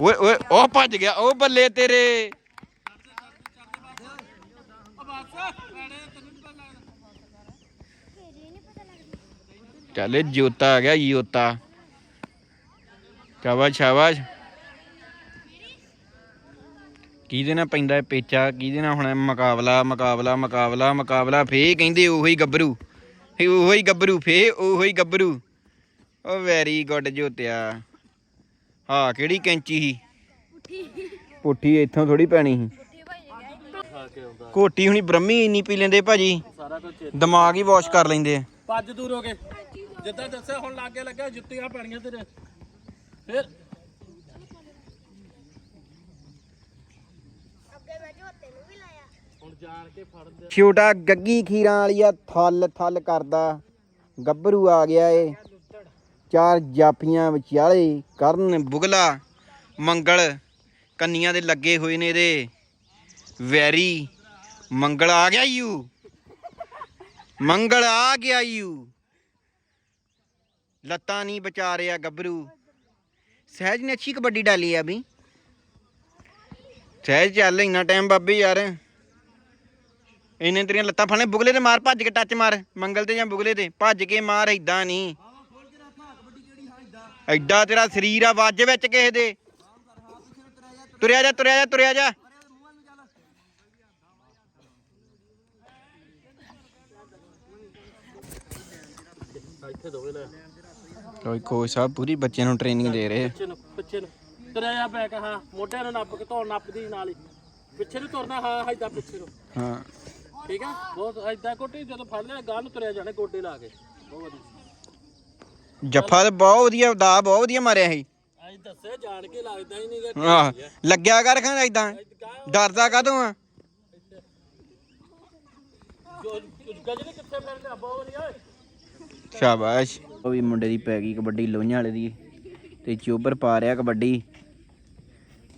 ਓਏ ਓਏ, ਉਹ ਭੱਜ ਗਿਆ, ਉਹ ਬੱਲੇ ਤੇਰੇ। ਚੱਲ ਜੋਤਾ ਆ ਗਿਆ, ਜੋਤਾ। ਸ਼ਾਬਾਸ਼ ਸ਼ਾਬਾਸ਼। ਕਿਹਦੇ ਨਾਲ ਪੈਂਦਾ ਪੇਚਾ, ਕਿਹਦੇ ਨਾਲ ਹੁਣ ਮੁਕਾਬਲਾ ਮੁਕਾਬਲਾ ਮੁਕਾਬਲਾ ਮੁਕਾਬਲਾ ਫੇ ਕਹਿੰਦੇ ਉਹੀ ਗੱਭਰੂ। ਫੇ ਉਹੀ ਗੱਭਰੂ ਫੇ ਉਹੀ ਗੱਭਰੂ। ਓ ਵੈਰੀ ਗੁੱਡ ਜੋਤਿਆ। ਹਾਂ ਕਿਹੜੀ ਕੈਂਚੀ ਸੀ? ਪੁੱਠੀ। ਇੱਥੋਂ ਥੋੜੀ ਪੈਣੀ ਸੀ। ਕੋਟੀ ਹੁਣੀ ਬ੍ਰਹਮੀ ਇੰਨੀ ਪੀ ਲੈਂਦੇ ਭਾਜੀ। ਦਿਮਾਗ ਹੀ ਵਾਸ਼ ਕਰ ਲੈਂਦੇ ਆ। ਭੱਜ ਦੂਰ ਹੋ ਕੇ। ਜਿੱਦਾਂ ਦੱਸਿਆ ਹੁਣ ਲਾਗੇ ਲੱਗਾ ਜੁੱਤੀਆਂ ਪੈਣੀਆਂ ਤੇਰੇ। ਫਿਰ ਅੱਗੇ ਮੈਂ ਝੋਤੇ ਨੂੰ ਵੀ ਲਾਇਆ। ਹੁਣ ਜਾਣ ਕੇ ਫੜ ਦੇ ਛੋਟਾ ਗੱਗੀ ਖੀਰਾਂ ਵਾਲੀਆ ਥਲ ਥਲ ਕਰਦਾ। ਗੱਭਰੂ ਆ ਗਿਆ ਏ। ਚਾਰ ਜਾਪੀਆਂ ਵਿਚਾਲੇ ਕਰਨ ਬੁਗਲਾ ਮੰਗਲ ਕੰਨੀਆਂ ਦੇ ਲੱਗੇ ਹੋਏ ਨੇ ਇਹਦੇ। ਵੈਰੀ, ਮੰਗਲ ਆ ਗਿਆ ਯੂ ਮੰਗਲ ਆ ਗਿਆ ਯੂ ਲੱਤਾਂ ਨਹੀਂ ਬਚਾ ਰਿਹਾ ਗੱਭਰੂ। ਸਹਿਜ ਨੇ ਅੱਛੀ ਕਬੱਡੀ ਡਾਲੀ ਆ ਵੀ ਸਹਿਜ ਚੱਲ ਇੰਨਾ ਟਾਈਮ ਬਾਬੇ ਯਾਰ। ਇਹਨੇ ਤੇਰੀਆਂ ਲੱਤਾਂ ਫੜਨੇ ਬੁਗਲੇ ਤੇ ਮਾਰ, ਭੱਜ ਕੇ ਟੱਚ ਮਾਰ। ਮੰਗਲ ਤੇ ਜਾਂ ਬੁਗਲੇ ਤੇ, ਭੱਜ ਕੇ ਮਾਰ, ਏਦਾਂ ਨਹੀਂ। ਐਡਾ ਤੇਰਾ ਸਰੀਰ ਆ ਵੱਜ ਵਿੱਚ ਕਿਸੇ ਦੇ। ਤੁਰਿਆ ਜਾ ਤੁਰਿਆ ਜਾ ਤੁਰਿਆ ਜਾ। ਕੋਈ ਕੋਚ ਸਾਹਿਬ ਪੂਰੀ ਬੱਚਿਆਂ ਨੂੰ ਟ੍ਰੇਨਿੰਗ ਦੇ ਰਹੇ ਪਿੱਛੇ ਨੂੰ ਪਿੱਛੇ ਨੂੰ। ਤੁਰਿਆ ਜਾ ਬੈਕ ਹਾਂ। ਮੋਢਿਆਂ ਨੂੰ ਨੱਪ ਕੇ ਧੌਣ ਨੱਪਦੀ ਨਾਲ ਹੀ। ਪਿੱਛੇ ਨੂੰ ਤੁਰਨਾ ਹਾਂ ਏਦਾਂ ਪਿੱਛੇ ਨੂੰ। ਹਾਂ। ਠੀਕ ਆ? ਬਹੁਤ ਏਦਾਂ ਕੋਟੀ ਜਦੋਂ ਫੜ ਲਿਆ ਗਾਂ ਨੂੰ ਤੁਰਿਆ ਜਾਣੇ ਗੋਡੇ ਲਾ ਕੇ। ਬਹੁਤ ਵਧੀਆ। ਜੱਫਾ ਤੇ ਬਹੁਤ ਵਧੀਆ ਦਾ ਬਹੁਤ ਵਧੀਆ ਮਾਰਿਆ ਸੀ। ਅੱਜ ਦੱਸਿਆ ਜਾਣ ਕੇ ਲੱਗਦਾ ਹੀ ਨਹੀਂਗਾ ਆਹ ਲੱਗਿਆ ਕਰ ਖਾਂ ਏਦਾਂ। ਡਰਦਾ ਕਾਹਤੋਂ ਆ? ਜੋ ਗਜਨੀ ਕਿੱਥੇ ਮਿਲਦਾ ਬਹੁਤ ਵਧੀਆ ਓਏ। ਸ਼ਾਬਾਸ਼। ਉਹ ਵੀ ਮੁੰਡੇ ਦੀ ਪੈ ਗਈ ਕਬੱਡੀ ਲੋਹੀਆਂ ਵਾਲੇ ਦੀ। ਤੇ ਚੋਬਰ ਪਾ ਰਿਹਾ ਕਬੱਡੀ।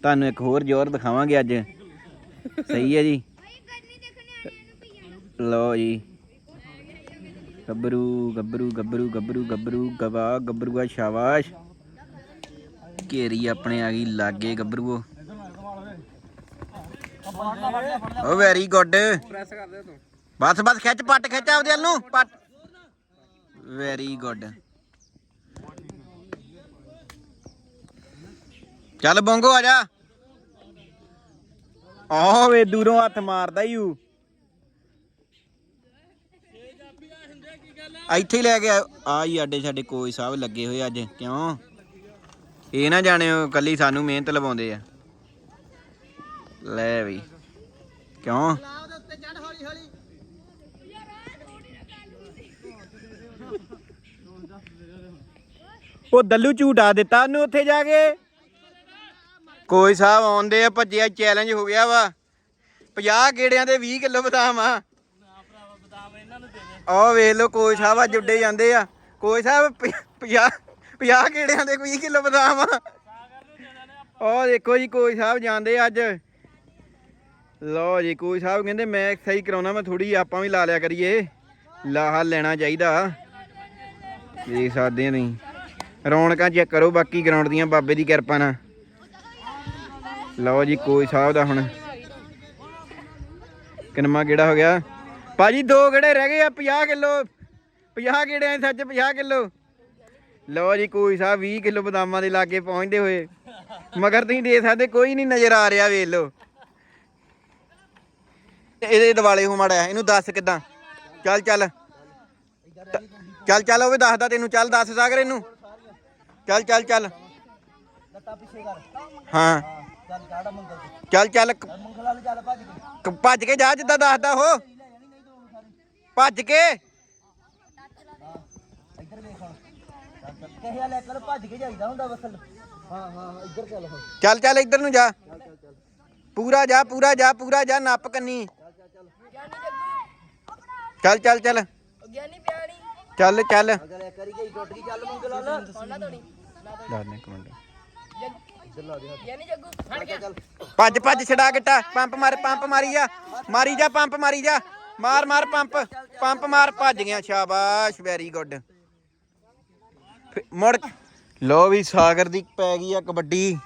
ਤੁਹਾਨੂੰ ਇੱਕ ਹੋਰ ਜ਼ੋਰ ਦਿਖਾਵਾਂਗੇ ਅੱਜ। ਸਹੀ ਹੈ ਜੀ। ਲਓ ਜੀ। ਗੱਭਰੂ ਗੱਭਰੂ ਗੱਭਰੂ ਗੱਭਰੂ ਗੱਭਰੂ, ਗਵਾ, ਗੱਭਰੂਆ, ਸ਼ਾਬਾਸ਼। ਘੇਰੀ ਆਪਣੇ ਆ ਗਈ, ਲਾਗੇ ਗੱਭਰੂ ਓ ਵੈਰੀ ਗੁੱਡ ਪ੍ਰੈਸ ਕਰ ਦੇ ਤੂੰ ਬਸ ਬਸ, ਖਿੱਚ, ਪੱਟ, ਖਿੱਚ ਆਪਦੇ ਵੱਲ ਨੂੰ, ਪੱਟ। ਵੈਰੀ ਗੁੱਡ ਚੱਲ ਬੰਗੋ, ਆ ਜਾ। ਆਹ ਵੇ, ਦੂਰੋਂ ਹੱਥ ਮਾਰਦਾ ਈ ਇੱਥੇ ਹੀ ਲੈ ਕੇ ਆਇਓ। ਆ ਹੀ ਆਡੇ ਸਾਡੇ ਕੋਈ ਸਾਹਿਬ ਲੱਗੇ ਹੋਏ ਅੱਜ। ਕਿਉਂ? ਇਹ ਨਾ ਜਾਣਿਓ ਕੱਲੀ ਸਾਨੂੰ ਮਿਹਨਤ ਲਵਾਉਂਦੇ ਆ। ਲੈ ਵੀ। ਕਿਉਂ? ਉਹ ਦੱਲੂ ਝੂਟਾ ਦਿੱਤਾ ਉਹਨੂੰ ਉੱਥੇ ਜਾ ਕੇ। ਕੋਈ ਸਾਹਿਬ ਆਉਂਦੇ ਆ, ਭੱਜਿਆ ਚੈਲੰਜ ਹੋ ਗਿਆ ਵਾ। 50 ਗੇੜਿਆਂ ਦੇ 20 ਕਿਲੋ ਬਦਾਮ ਆ। ਆਹ ਵੇਖ ਲਓ ਕੋਈ ਸਾਹਿਬ ਅੱਜ ਉੱਡੇ ਜਾਂਦੇ ਆ। ਕੋਈ ਸਾਹਿਬ 50 50 ਗੇੜਿਆਂ ਦੇ 20 ਕਿਲੋ ਬਦਾਮ ਆ? ਆਹ ਦੇਖੋ ਜੀ ਕੋਈ ਸਾਹਿਬ ਜਾਂਦੇ ਅੱਜ। ਲਓ ਜੀ ਕੋਈ ਸਾਹਿਬ ਕਹਿੰਦੇ, ਮੈਂ ਸਹੀ ਕਰਾਉਣਾ, ਮੈਂ ਥੋੜੀ ਆਪਾਂ ਵੀ ਲਾ ਲਿਆ ਕਰੀਏ। ਲਾਹਾ ਲੈਣਾ ਚਾਹੀਦਾ। ਦੇਖ ਸਕਦੇ ਆ ਰੌਣਕਾਂ ਚੈੱਕ ਕਰੋ, ਬਾਕੀ ਗਰਾਊਂਡ ਦੀਆਂ, ਬਾਬੇ ਦੀ ਕਿਰਪਾ ਨਾਲ। ਲਓ ਜੀ ਕੋਈ ਸਾਹਿਬ ਦਾ ਹੁਣ। ਕਿੰਨਾ ਕਿਹੜਾ ਹੋ ਗਿਆ? ਭਾਜੀ ਦੋ ਗੇੜੇ ਰਹਿ ਗਏ ਆ 50 ਕਿਲੋ 50 ਗੇੜੇ ਆ ਸੱਚ 50 ਕਿਲੋ। ਲਓ ਜੀ, ਕੋਈ ਸਾਹਿਬ 20 ਕਿਲੋ ਬਦਾਮਾਂ ਦੇ ਲਾਗੇ ਪਹੁੰਚਦੇ ਹੋਏ। ਮਗਰ ਤੁਸੀਂ ਦੇ ਸਕਦੇ, ਕੋਈ ਨਹੀਂ ਨਜ਼ਰ ਆ ਰਿਹਾ, ਵੇਖ ਲਓ। ਇਹਦੇ ਦਿਵਾਲੇ ਹੋ ਮਾੜਾ ਇਹਨੂੰ ਦੱਸ ਕਿਦਾਂ? ਚੱਲ ਚੱਲ। ਚੱਲ ਚੱਲ, ਉਹ ਵੀ ਦੱਸਦਾ ਤੈਨੂੰ, ਚੱਲ, ਦੱਸ ਸਾਗਰ ਇਹਨੂੰ। ਚੱਲ ਚੱਲ ਚੱਲ। ਹਾਂ। ਚੱਲ ਚੱਲ ਕ- ਕ- ਭੱਜ ਕੇ ਜਾ, ਜਿੱਦਾਂ ਦੱਸਦਾ ਉਹ। ਭੱਜ ਕੇ। ਕਹੇ ਵਾਲੇ ਕੱਲ ਭੱਜ ਕੇ ਜਾਈਦਾ ਹੁੰਦਾ ਵਸਲ ਹਾਂ ਹਾਂ ਇੱਧਰ ਚੱਲ ਹੁਣ ਚੱਲ ਚੱਲ ਇੱਧਰ ਨੂੰ ਜਾ। ਪੂਰਾ ਜਾ ਪੂਰਾ ਜਾ ਪੂਰਾ ਜਾ ਨੱਪ ਕੰਨੀ। ਚੱਲ ਚੱਲ ਚੱਲ। ਗਿਆਨੀ ਪਿਆਣੀ ਚੱਲ ਚੱਲ। ਅਗਰ ਵਾਰੀ ਗਈ ਟੁੱਟ ਗਈ ਚੱਲ ਮੰਗ ਲਾ ਲਾ ਉਹਨਾਂ ਤੋੜੀ ਦੱਸ ਇੱਕ ਮਿੰਟ। ਗਿਆਨੀ ਜੱਗੂ ਫੜ ਗਿਆ ਭੱਜ ਭੱਜ ਛਡਾ ਗਿੱਟਾ। ਪੰਪ ਮਾਰ ਪੰਪ ਮਾਰੀ ਜਾ। ਮਾਰੀ ਜਾ ਪੰਪ ਮਾਰੀ ਜਾ। ਮਾਰ ਮਾਰ, ਪੰਪ। ਪੰਪ ਮਾਰ, ਭੱਜ ਗਿਆ। ਸ਼ਾਬਾਸ਼ ਵੈਰੀ ਗੁੱਡ ਮੁੜ ਲੋ ਵੀ, ਸਾਗਰ ਦੀ ਪੈ ਗਈ ਆ ਕਬੱਡੀ।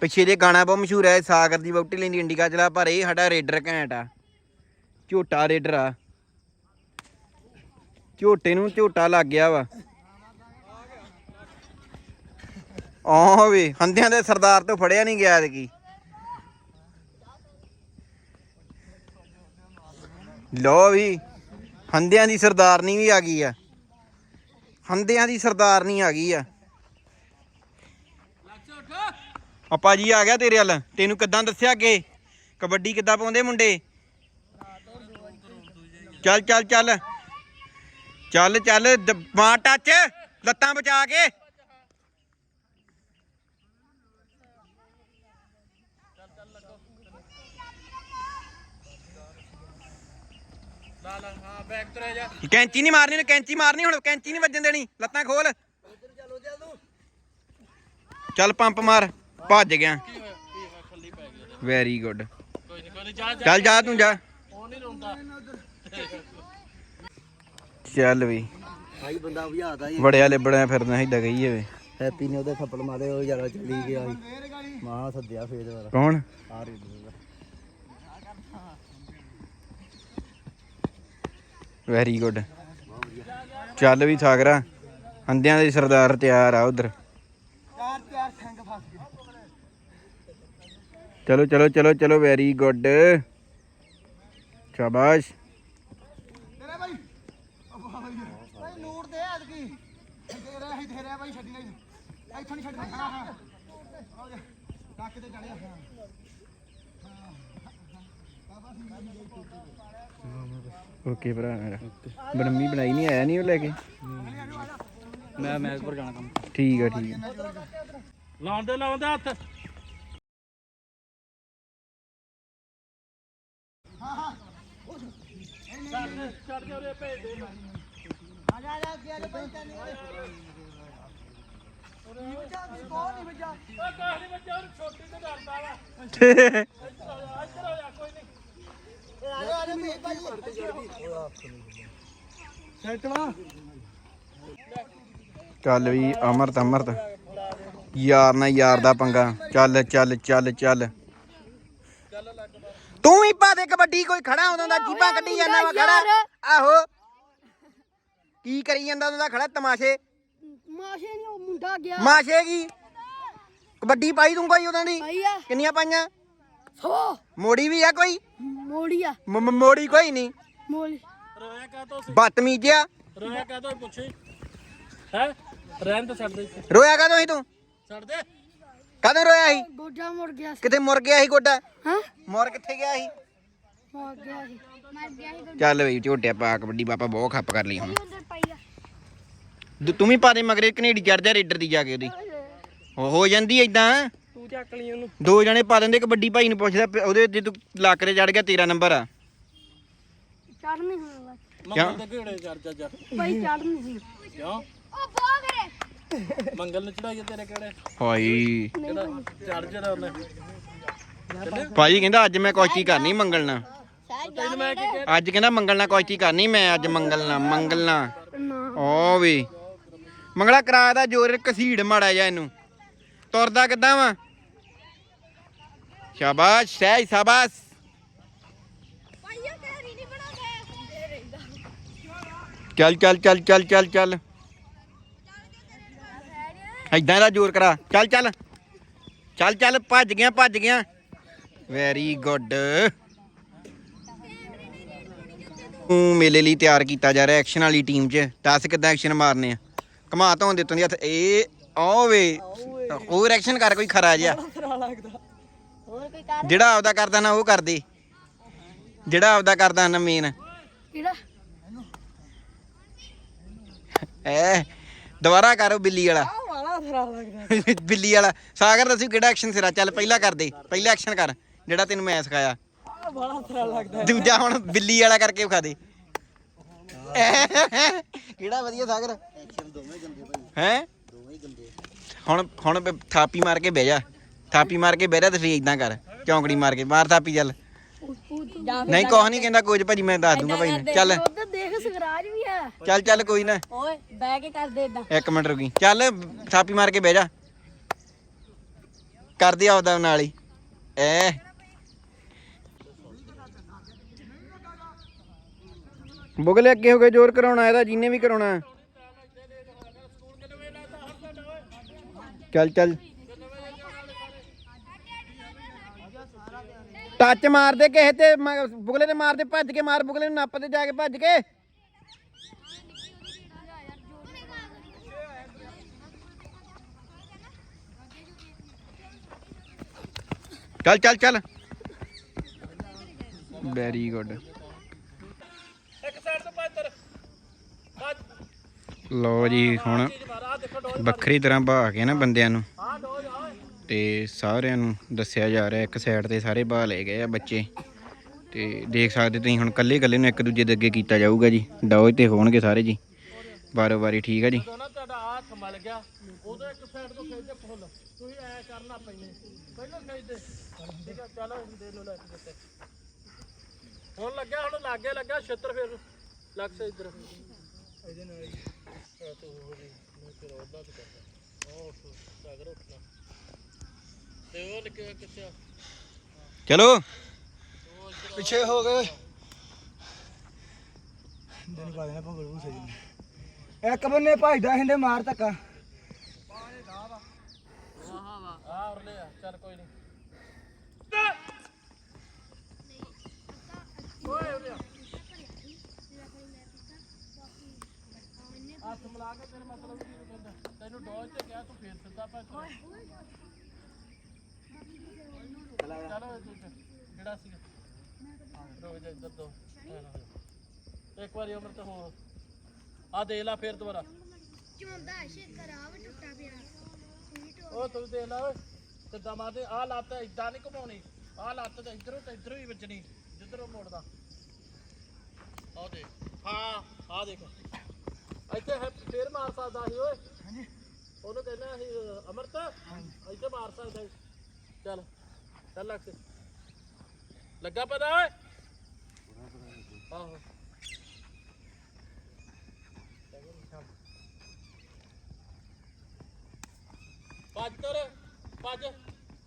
ਪਿੱਛੇ ਜੇ ਗਾਣਾ ਬਹੁਤ ਮਸ਼ਹੂਰ ਹੈ, ਸਾਗਰ ਦੀ ਵਹੁਟੀ ਲੈਂਦੀ ਇੰਡੀਕਾ ਚਲਾ, ਪਰ ਇਹ ਸਾਡਾ ਰੇਡਰ ਘੈਂਟ ਆ। ਝੋਟਾ ਰੇਡਰ ਆ। ਝੋਟੇ ਨੂੰ ਝੋਟਾ ਲੱਗ ਗਿਆ ਵਾ। ਆਹ ਵੇ ਹੰਦਿਆਂ ਦੇ ਸਰਦਾਰ ਤੋਂ ਫੜਿਆ ਨਹੀਂ ਗਿਆ ਤੇ ਲੋ ਵੀ ਹੰਦਿਆਂ ਦੀ ਸਰਦਾਰਨੀ ਵੀ ਆ ਗਈ ਆ। ਹੰਦਿਆਂ ਦੀ ਸਰਦਾਰਨੀ ਆ ਗਈ ਆ। ਆਪਾ ਜੀ ਆ ਗਿਆ ਤੇਰੇ ਵੱਲ। ਤੈਨੂੰ ਕਿੱਦਾਂ ਦੱਸਿਆ ਅੱਗੇ? ਕਬੱਡੀ ਕਿੱਦਾਂ ਪਾਉਂਦੇ ਮੁੰਡੇ? ਚੱਲ ਚੱਲ ਚੱਲ। ਚੱਲ ਚੱਲ, ਦ- ਟੱਚ, ਲੱਤਾਂ ਬਚਾ ਕੇ। ਹਾਂ ਬੈਕ ਤੇ ਰਹਿ ਜਾ ਕੈਂਚੀ ਨਹੀਂ ਮਾਰਨੀ ਉਹਨੇ ਕੈਂਚੀ ਮਾਰਨੀ ਹੁਣ ਕੈਂਚੀ ਨਹੀਂ ਵੱਜਣ ਦੇਣੀ। ਲੱਤਾਂ ਖੋਲ। ਚੱਲ ਪੰਪ ਮਾਰ ਭੱਜ ਗਿਆ। ਕੀ ਹੋਇਆ ਕੀ ਹੋਇਆ ਖੱਲੀ ਪੈ ਗਈ ਵੈਰੀ ਗੁੱਡ ਕੋਈ ਨਹੀਂ ਕੋਈ ਨਹੀਂ ਜਾ ਜਾ ਚੱਲ ਜਾ ਤੂੰ ਜਾ। ਉਹ ਨਹੀਂ ਰੋਂਦਾ ਚੱਲ ਵੀ। ਭਾਈ ਬੰਦਾ ਭਜਾਦਾ ਹੀ ਬੜਿਆ ਲਿਬੜਿਆ ਫਿਰਦਾ ਏਦਾਂ ਗਈ ਵੇ ਹੈਪੀ ਨੇ ਉਹਦੇ ਥੱਪੜ ਮਾਰੇ ਉਹ ਯਾਰਾ ਚੱਲੀ ਗਿਆ ਸੀ। ਮਾਂ ਸੱਦਿਆ ਫੇਰ ਵਾਲਾ ਕੌਣ? ਆ ਰਹੀ ਵੈਰੀ ਗੁੱਡ ਚੱਲ ਵੀ ਸਾਗਰਾ ਹੰਦਿਆਂ ਦੇ ਸਰਦਾਰ ਤਿਆਰ ਆ ਉਧਰ। ਚਲੋ ਚਲੋ ਚਲੋ ਚਲੋ ਵੈਰੀ ਗੁੱਡ ਸ਼ਾਬਾਸ਼ ਤੇਰੇ ਭਾਈ ਭਾਈ ਨੂਰ ਦੇ ਐਤਕੀ ਤੇਰਾ ਹੀ ਤੇਰਾ ਭਾਈ ਛੱਡੀ ਨਹੀਂ ਇੱਥੋਂ ਨਹੀਂ ਛੱਡਣਾ ਹਾਂ ਹਾਂ ਕੱਕ ਤੇ ਚੜਿਆ ਹਾਂ ਓਕੇ ਭਰਾ ਮੇਰਾ ਬਨਮੀ ਬਣਾਈ ਨਹੀਂ ਆਇਆ ਨਹੀਂ ਉਹ ਲੈ ਕੇ? ਮੈਂ ਮੈਚ ਪਰ ਜਾਣਾ ਕੰਮ। ਠੀਕ ਆ ਠੀਕ ਆ। ਲਾਉਂਦੇ ਲਾਉਂਦੇ ਹੱਥ ਛੱਡ ਛੱਡ ਦੇ ਉਰੇ ਭੇਜ ਦੇ ਆ ਜਾ ਆ ਜਾ ਅੱਗੇ ਆ ਜਾ ਭਾਈ ਤੈਨੂੰ ਬੱਚਾ ਵੀ ਕੋਲ ਨਹੀਂ ਬੱਚਾ ਉਹ ਕਾਹ ਨਹੀਂ ਬੱਚਾ ਉਹ ਛੋਟੀ ਤੇ ਡਰਦਾ ਵਾ ਇੱਧਰ ਆ ਜਾ ਇੱਧਰ ਆ ਜਾ ਕੋਈ ਨਹੀਂ? ਚੱਲ ਵੀ ਅਮਰਤ ਅਮਰਤ। ਯਾਰ ਨਾ ਯਾਰ ਦਾ ਪੰਗਾ। ਚੱਲ ਚੱਲ ਚੱਲ ਚੱਲ। ਤੂੰ ਹੀ ਪਾ ਦੇ ਕਬੱਡੀ ਕੋਈ ਖੜਾ ਹੁੰਦਾ ਦਾ ਜੀਬਾਂ ਕੱਢੀ ਜਾਂਦਾ ਵਾ ਖੜਾ। ਆਹੋ। ਕੀ ਕਰੀ ਜਾਂਦਾ ਹੁੰਦਾ ਖੜਾ ਤਮਾਸ਼ੇ? ਮਾਸ਼ੇ ਨਹੀਂ ਉਹ ਮੁੰਡਾ ਗਿਆ। ਮਾਸ਼ੇ ਕੀ? ਕਬੱਡੀ ਪਾਈ ਤੂੰ ਕੋਈ ਉਹਨਾਂ ਦੀ? ਕਿੰਨੀਆਂ ਪਾਈਆਂ? ਸੋ। ਮੋੜੀ ਵੀ ਆ ਕੋਈ? ਮੋੜੀਆ ਮ- ਮ- ਮੋੜੀ ਕੋਈ ਨਹੀਂ। ਮੋਲੀ ਰੋਇਆ ਕਾ ਤੋ ਬਦਤਮੀਜ਼ਿਆ ਰੋਇਆ ਕਾ ਤੋ ਪੁੱਛੀ? ਹੈ? ਰਹਿਣ ਤਾਂ ਛੱਡ ਦੇ ਇੱਥੇ। ਰੋਇਆ ਕਦੋਂ ਸੀ ਤੂੰ? ਛੱਡ ਦੇ। ਕਦੋਂ ਰੋਇਆ ਸੀ? ਗੋਡਾ ਮੁੜ ਗਿਆ ਸੀ। ਕਿਤੇ ਮੁਰ ਗਿਆ ਸੀ ਗੋਡਾ? ਹਾਂ? ਮੁਰ ਕਿੱਥੇ ਗਿਆ ਸੀ? ਮੁੜ ਗਿਆ ਸੀ। ਮਰ ਗਿਆ ਸੀ ਚੱਲ ਬਈ ਝੋਟਿਆ ਪਾ ਕਬੱਡੀ ਬਾਪਾ ਬਹੁਤ ਖੱਪ ਕਰ ਲਈ ਹੁਣ। ਉਧਰ ਤੂੰ- ਵੀ ਪਾ ਦੇ ਮਗਰੇ ਕਨੇਡੀ ਚੜ ਜਾ ਰੇਡਰ ਦੀ ਜਾ ਕੇ ਉਹਦੀ। ਹੋ ਹੋ ਜਾਂਦੀ ਏਦਾਂ। ਤੂੰ ਚੱਕ ਲਈ ਉਹਨੂੰ। ਦੋ ਜਣੇ ਪਾ ਦਿੰਦੇ ਕਬੱਡੀ ਭਾਈ ਨੂੰ ਪੁੱਛਦਾ ਪ- ਉਹਦੇ ਜੇ ਤੂੰ ਲੱਕ ਤੇ ਚੜ ਗਿਆ ਤੇਰਾ ਨੰਬਰ ਆ। ਚੜ ਨਹੀਂ ਹੋਣਾ ਮੰਗਲ ਦੇ ਘੇੜੇ ਚੜ ਜਾ ਜਾ। ਭਾਈ ਚੜ ਨਹੀਂ ਕਿਉਂ? ਉਹ ਬੋ ਕਰੇ ਮੰਗਲ ਨੂੰ ਚੜਾਈਏ ਤੇਰੇ ਕਿਹੜੇ ਹਾਈ ਕਿਹੜਾ ਚੜ ਜਿਹੜਾ ਉਹਨੇ। ਭਾਜੀ ਕਹਿੰਦਾ ਅੱਜ ਮੈਂ ਕੁਸ਼ਤੀ ਕਰਨੀ ਮੰਗਲ ਨਾਲ। ਤੈਨੂੰ ਮੈਂ ਕੀ ਕਹਿ? ਅੱਜ ਕਹਿੰਦਾ ਮੰਗਲ ਨਾਲ ਕੁਸ਼ਤੀ ਕਰਨੀ ਮੈਂ ਅੱਜ ਮੰਗਲ ਨਾਲ ਮੰਗਲ ਨਾਲ। ਨਾ। ਓ ਵੀ। ਮੰਗਲਾ ਕਰਾ ਦਾ ਜੋਰ ਘਸੀੜ ਮਾੜਾ ਜਾ ਇਹਨੂੰ। ਤੁਰਦਾ ਕਿੱਦਾਂ ਵਾ? ਸ਼ਾਬਾਸ਼ ਸਹਿਜ ਸ਼ਾਬਾਸ਼। ਚੱਲ ਚੱਲ ਚੱਲ ਚੱਲ ਚੱਲ ਚੱਲ। ਏਦਾਂ ਦਾ ਜ਼ੋਰ ਕਰਾ। ਚੱਲ ਚੱਲ। ਚੱਲ ਚੱਲ ਭੱਜ ਗਿਆ ਭੱਜ ਗਿਆ। ਵੈਰੀ ਗੁੱਡ ਤੂੰ ਮੇਲੇ ਲਈ ਤਿਆਰ ਕੀਤਾ ਜਾ ਰਿਹਾ ਐਕਸ਼ਨ ਵਾਲੀ ਟੀਮ 'ਚ। ਦੱਸ ਕਿੱਦਾਂ ਐਕਸ਼ਨ ਮਾਰਨੇ ਆ। ਘਮਾ ਧੋਣ ਦੇ ਉੱਤੋਂ ਦੀ ਹੱਥ। ਇਹ ਓਵੇ ਹੋਰ ਐਕਸ਼ਨ ਕਰ ਕੋਈ ਖਰਾ ਜਿਹਾ। ਹੋਰ ਕੋਈ ਕਰ ਜਿਹੜਾ ਆਪਦਾ ਕਰਦਾ ਨਾ ਉਹ ਕਰਦੇ। ਜਿਹੜਾ ਆਪਦਾ ਕਰਦਾ ਨਾ ਮੇਨ। ਕਿਹੜਾ? ਐ ਦੁਬਾਰਾ ਕਰੋ ਬਿੱਲੀ ਵਾਲਾ। ਵਾਲਾ ਖਰਾ ਲੱਗਦਾ ਬਿੱਲੀ ਵਾਲਾ। ਸਾਗਰ ਦੱਸੀ ਕਿਹੜਾ ਐਕਸ਼ਨ ਸਿਰਾ? ਚੱਲ ਪਹਿਲਾਂ ਕਰ ਦੇ। ਪਹਿਲਾ ਐਕਸ਼ਨ ਕਰ। ਜਿਹੜਾ ਤੈਨੂੰ ਮੈਂ ਸਿਖਾਇਆ। ਵਾਲਾ ਖਰਾ ਲੱਗਦਾ। ਦੂਜਾ ਹੁਣ ਬਿੱਲੀ ਵਾਲਾ ਕਰਕੇ ਵਿਖਾ ਦੇ। ਕਿਹੜਾ ਵਧੀਆ ਸਾਗਰ? ਐਕਸ਼ਨ ਦੋਵੇਂ ਗੰਦੇ ਭਾਈ। ਹੈ? ਦੋਵੇਂ ਗੰਦੇ। ਹੁਣ ਹੁਣ ਥਾਪੀ ਮਾਰ ਕੇ ਬਹਿ ਜਾ। ਥਾਪੀ ਮਾਰ ਕੇ ਬਹਿ ਜਾ ਤੇ ਫੇਰ ਇਦਾਂ ਕਰ ਚੌਂਕੜੀ ਮਾਰ ਕੇ ਮਾਰ ਥਾਪੀ ਚੱਲ। ਨਹੀਂ ਕੁਛ ਨਹੀਂ ਕਹਿੰਦਾ ਕੁਝ ਭਾਜੀ ਮੈਂ ਦੱਸ ਦੂੰਗਾ ਭਾਈ ਨੂੰ। ਚੱਲ। ਉਧਰ ਦੇਖ ਸਗਰਾਜ ਵੀ ਆ ਚੱਲ ਚੱਲ ਕੋਈ ਨਾ। ਓਏ ਬਹਿ ਕੇ ਕਰਦੇ ਇਦਾਂ ਇੱਕ ਮਿੰਟ ਰੁਕੀ। ਚੱਲ ਥਾਪੀ ਮਾਰ ਕੇ ਬਹਿ ਜਾ। ਕਰਦੀ ਆਪਦਾ ਨਾਲ ਹੀ। ਐ। ਬੁਗਲੇ ਅੱਗੇ ਹੋ ਕੇ ਜ਼ੋਰ ਕਰਾਉਣਾ ਇਹਦਾ ਜਿੰਨੇ ਵੀ ਕਰਾਉਣਾ। ਚੱਲ ਚੱਲ। ਟੱਚ ਮਾਰ ਦੇ ਕਿਸੇ ਤੇ ਮ- ਬੁਗਲੇ ਤੇ ਮਾਰ ਦੇ ਭੱਜ ਕੇ ਮਾਰ ਬੁਗਲੇ ਨੂੰ ਨੱਪ ਤੇ ਜਾ ਕੇ ਭੱਜ ਕੇ। ਚੱਲ ਚੱਲ ਚੱਲ। ਵੈਰੀ ਗੁੱਡ ਇੱਕ ਸਾਈਡ ਤੋਂ ਭੱਜ ਤਰ। ਭੱਜ। ਲੋ ਜੀ ਹੁਣ ਵੱਖਰੀ ਤਰ੍ਹਾਂ ਬਹਾ ਕੇ ਨਾ ਬੰਦਿਆਂ ਨੂੰ। ਤੇ ਸਾਰਿਆਂ ਨੂੰ ਦੱਸਿਆ ਜਾ ਰਿਹਾ, ਇੱਕ ਸਾਈਡ ਤੇ ਸਾਰੇ ਬਹਾ ਲਏ ਗਏ ਆ ਬੱਚੇ। ਤੇ ਦੇਖ ਸਕਦੇ ਤੁਸੀਂ ਹੁਣ ਕੱਲੇ ਕੱਲੇ ਨੂੰ ਇੱਕ ਦੂਜੇ ਦੇ ਅੱਗੇ ਕੀਤਾ ਜਾਊਗਾ ਜੀ। ਡੌਜ ਤੇ ਹੋਣਗੇ ਸਾਰੇ ਜੀ। ਬਾਰੋ ਬਾਰੀ ਠੀਕ ਆ ਜੀ। ਤੁਹਾਡਾ ਹੱਥ ਮਲ ਗਿਆ। ਉਦੋਂ ਇੱਕ ਸਾਈਡ ਤੋਂ ਖਿੱਚ ਫੁੱਲ। ਤੁਸੀਂ ਐ ਕਰਨਾ ਪੈਨੇ ਪਹਿਲਾਂ ਖਿੱਚ ਦੇ। ਠੀਕ ਆ, ਚਲੋ ਦੇ ਲੋ ਲੈ ਕੇ ਹੁਣ ਲੱਗਿਆ, ਹੁਣ ਲੱਗੇ ਲੱਗਾ ਛਿੱਤਰ ਫਿਰ। ਲੱਗ ਸੇ ਇਧਰ। ਇਹਦੇ ਨਾਲ ਹੀ। ਆ ਹੋ ਜੀ ਮੈਂ ਫਿਰ ਉਹਦਾ ਤੇ ਕਰਦਾ। ਉਹ ਸਾਗਰ ਉੱਠਣਾ। ਤੇ ਉਹ ਲਿਖਿਆ ਕਿੱਥੇ ਆ ਚਲੋ। ਪਿੱਛੇ ਹੋ ਗਏ। ਦਿਨ ਪਾ ਦੇਣਾ ਭੰਗੜ ਭੂਸੇ ਜੀ ਇੱਕ ਬੰਨੇ ਭਜਦਾ ਹਿੰਦੇ ਮਾਰ ਧੱਕਾ। ਆ ਉਰ ਲੈ ਆ ਚੱਲ ਕੋਈ ਨਹੀਂ ਓਏ ਉਰੇ ਆ ਹੱਥ ਮਿਲਾ ਕੇ ਤੇਰੇ ਮਤਲਬ ਕੀ ਕਹਿੰਦਾ ਤੈਨੂੰ ਡੋਜ ਤੇ ਗਿਆ ਤੂੰ ਫੇਰ ਸਿੱਧਾ ਭੱਜ। ਚਲੋ ਇਹ ਦੂਜਾ ਕਿਹੜਾ ਸੀਗਾ ਰੁਕ ਜਾ ਇੱਧਰ ਦੋ ਇੱਕ ਵਾਰੀ ਉਮਰ ਤੇ ਹੋ ਆ ਦੇ ਲਾ ਫੇਰ ਦੁਬਾਰਾ ਚੁੰਦਾ ਸ਼ੇਕਰ ਟੁੱਟਾ ਪਿਆ ਉਹ ਤੂੰ ਦੇਖ ਲਾ ਕਿੱਦਾਂ ਮਾਰਦੇ ਆ ਲੱਤ ਇਦਾਂ ਨਹੀਂ ਘੁਮਾਉਣੀ ਆ ਲੱਤ ਤੇ ਇਧਰੋਂ ਤੇ ਇਧਰੋਂ ਹੀ ਵੱਜਣੀ ਜਿੱਧਰੋਂ ਮੋੜਦਾ ਆਹ ਦੇਖ ਹਾਂ ਆ ਦੇਖ ਇੱਥੇ ਹੈ ਫੇਰ ਮਾਰ ਸਕਦਾ ਸੀ ਓਏ ਹਾਂਜੀ ਉਹਨੂੰ ਕਹਿੰਦਾ ਸੀ ਅਮਰਤ ਇੱਥੇ ਮਾਰ ਸਕਦਾ ਚੱਲ ਚੱਲ ਲੱਗ ਲੱਗਾ ਪਤਾ ਓਏ? ਆਹੋ। ਭੱਜ ਤੁਰ, ਭੱਜ।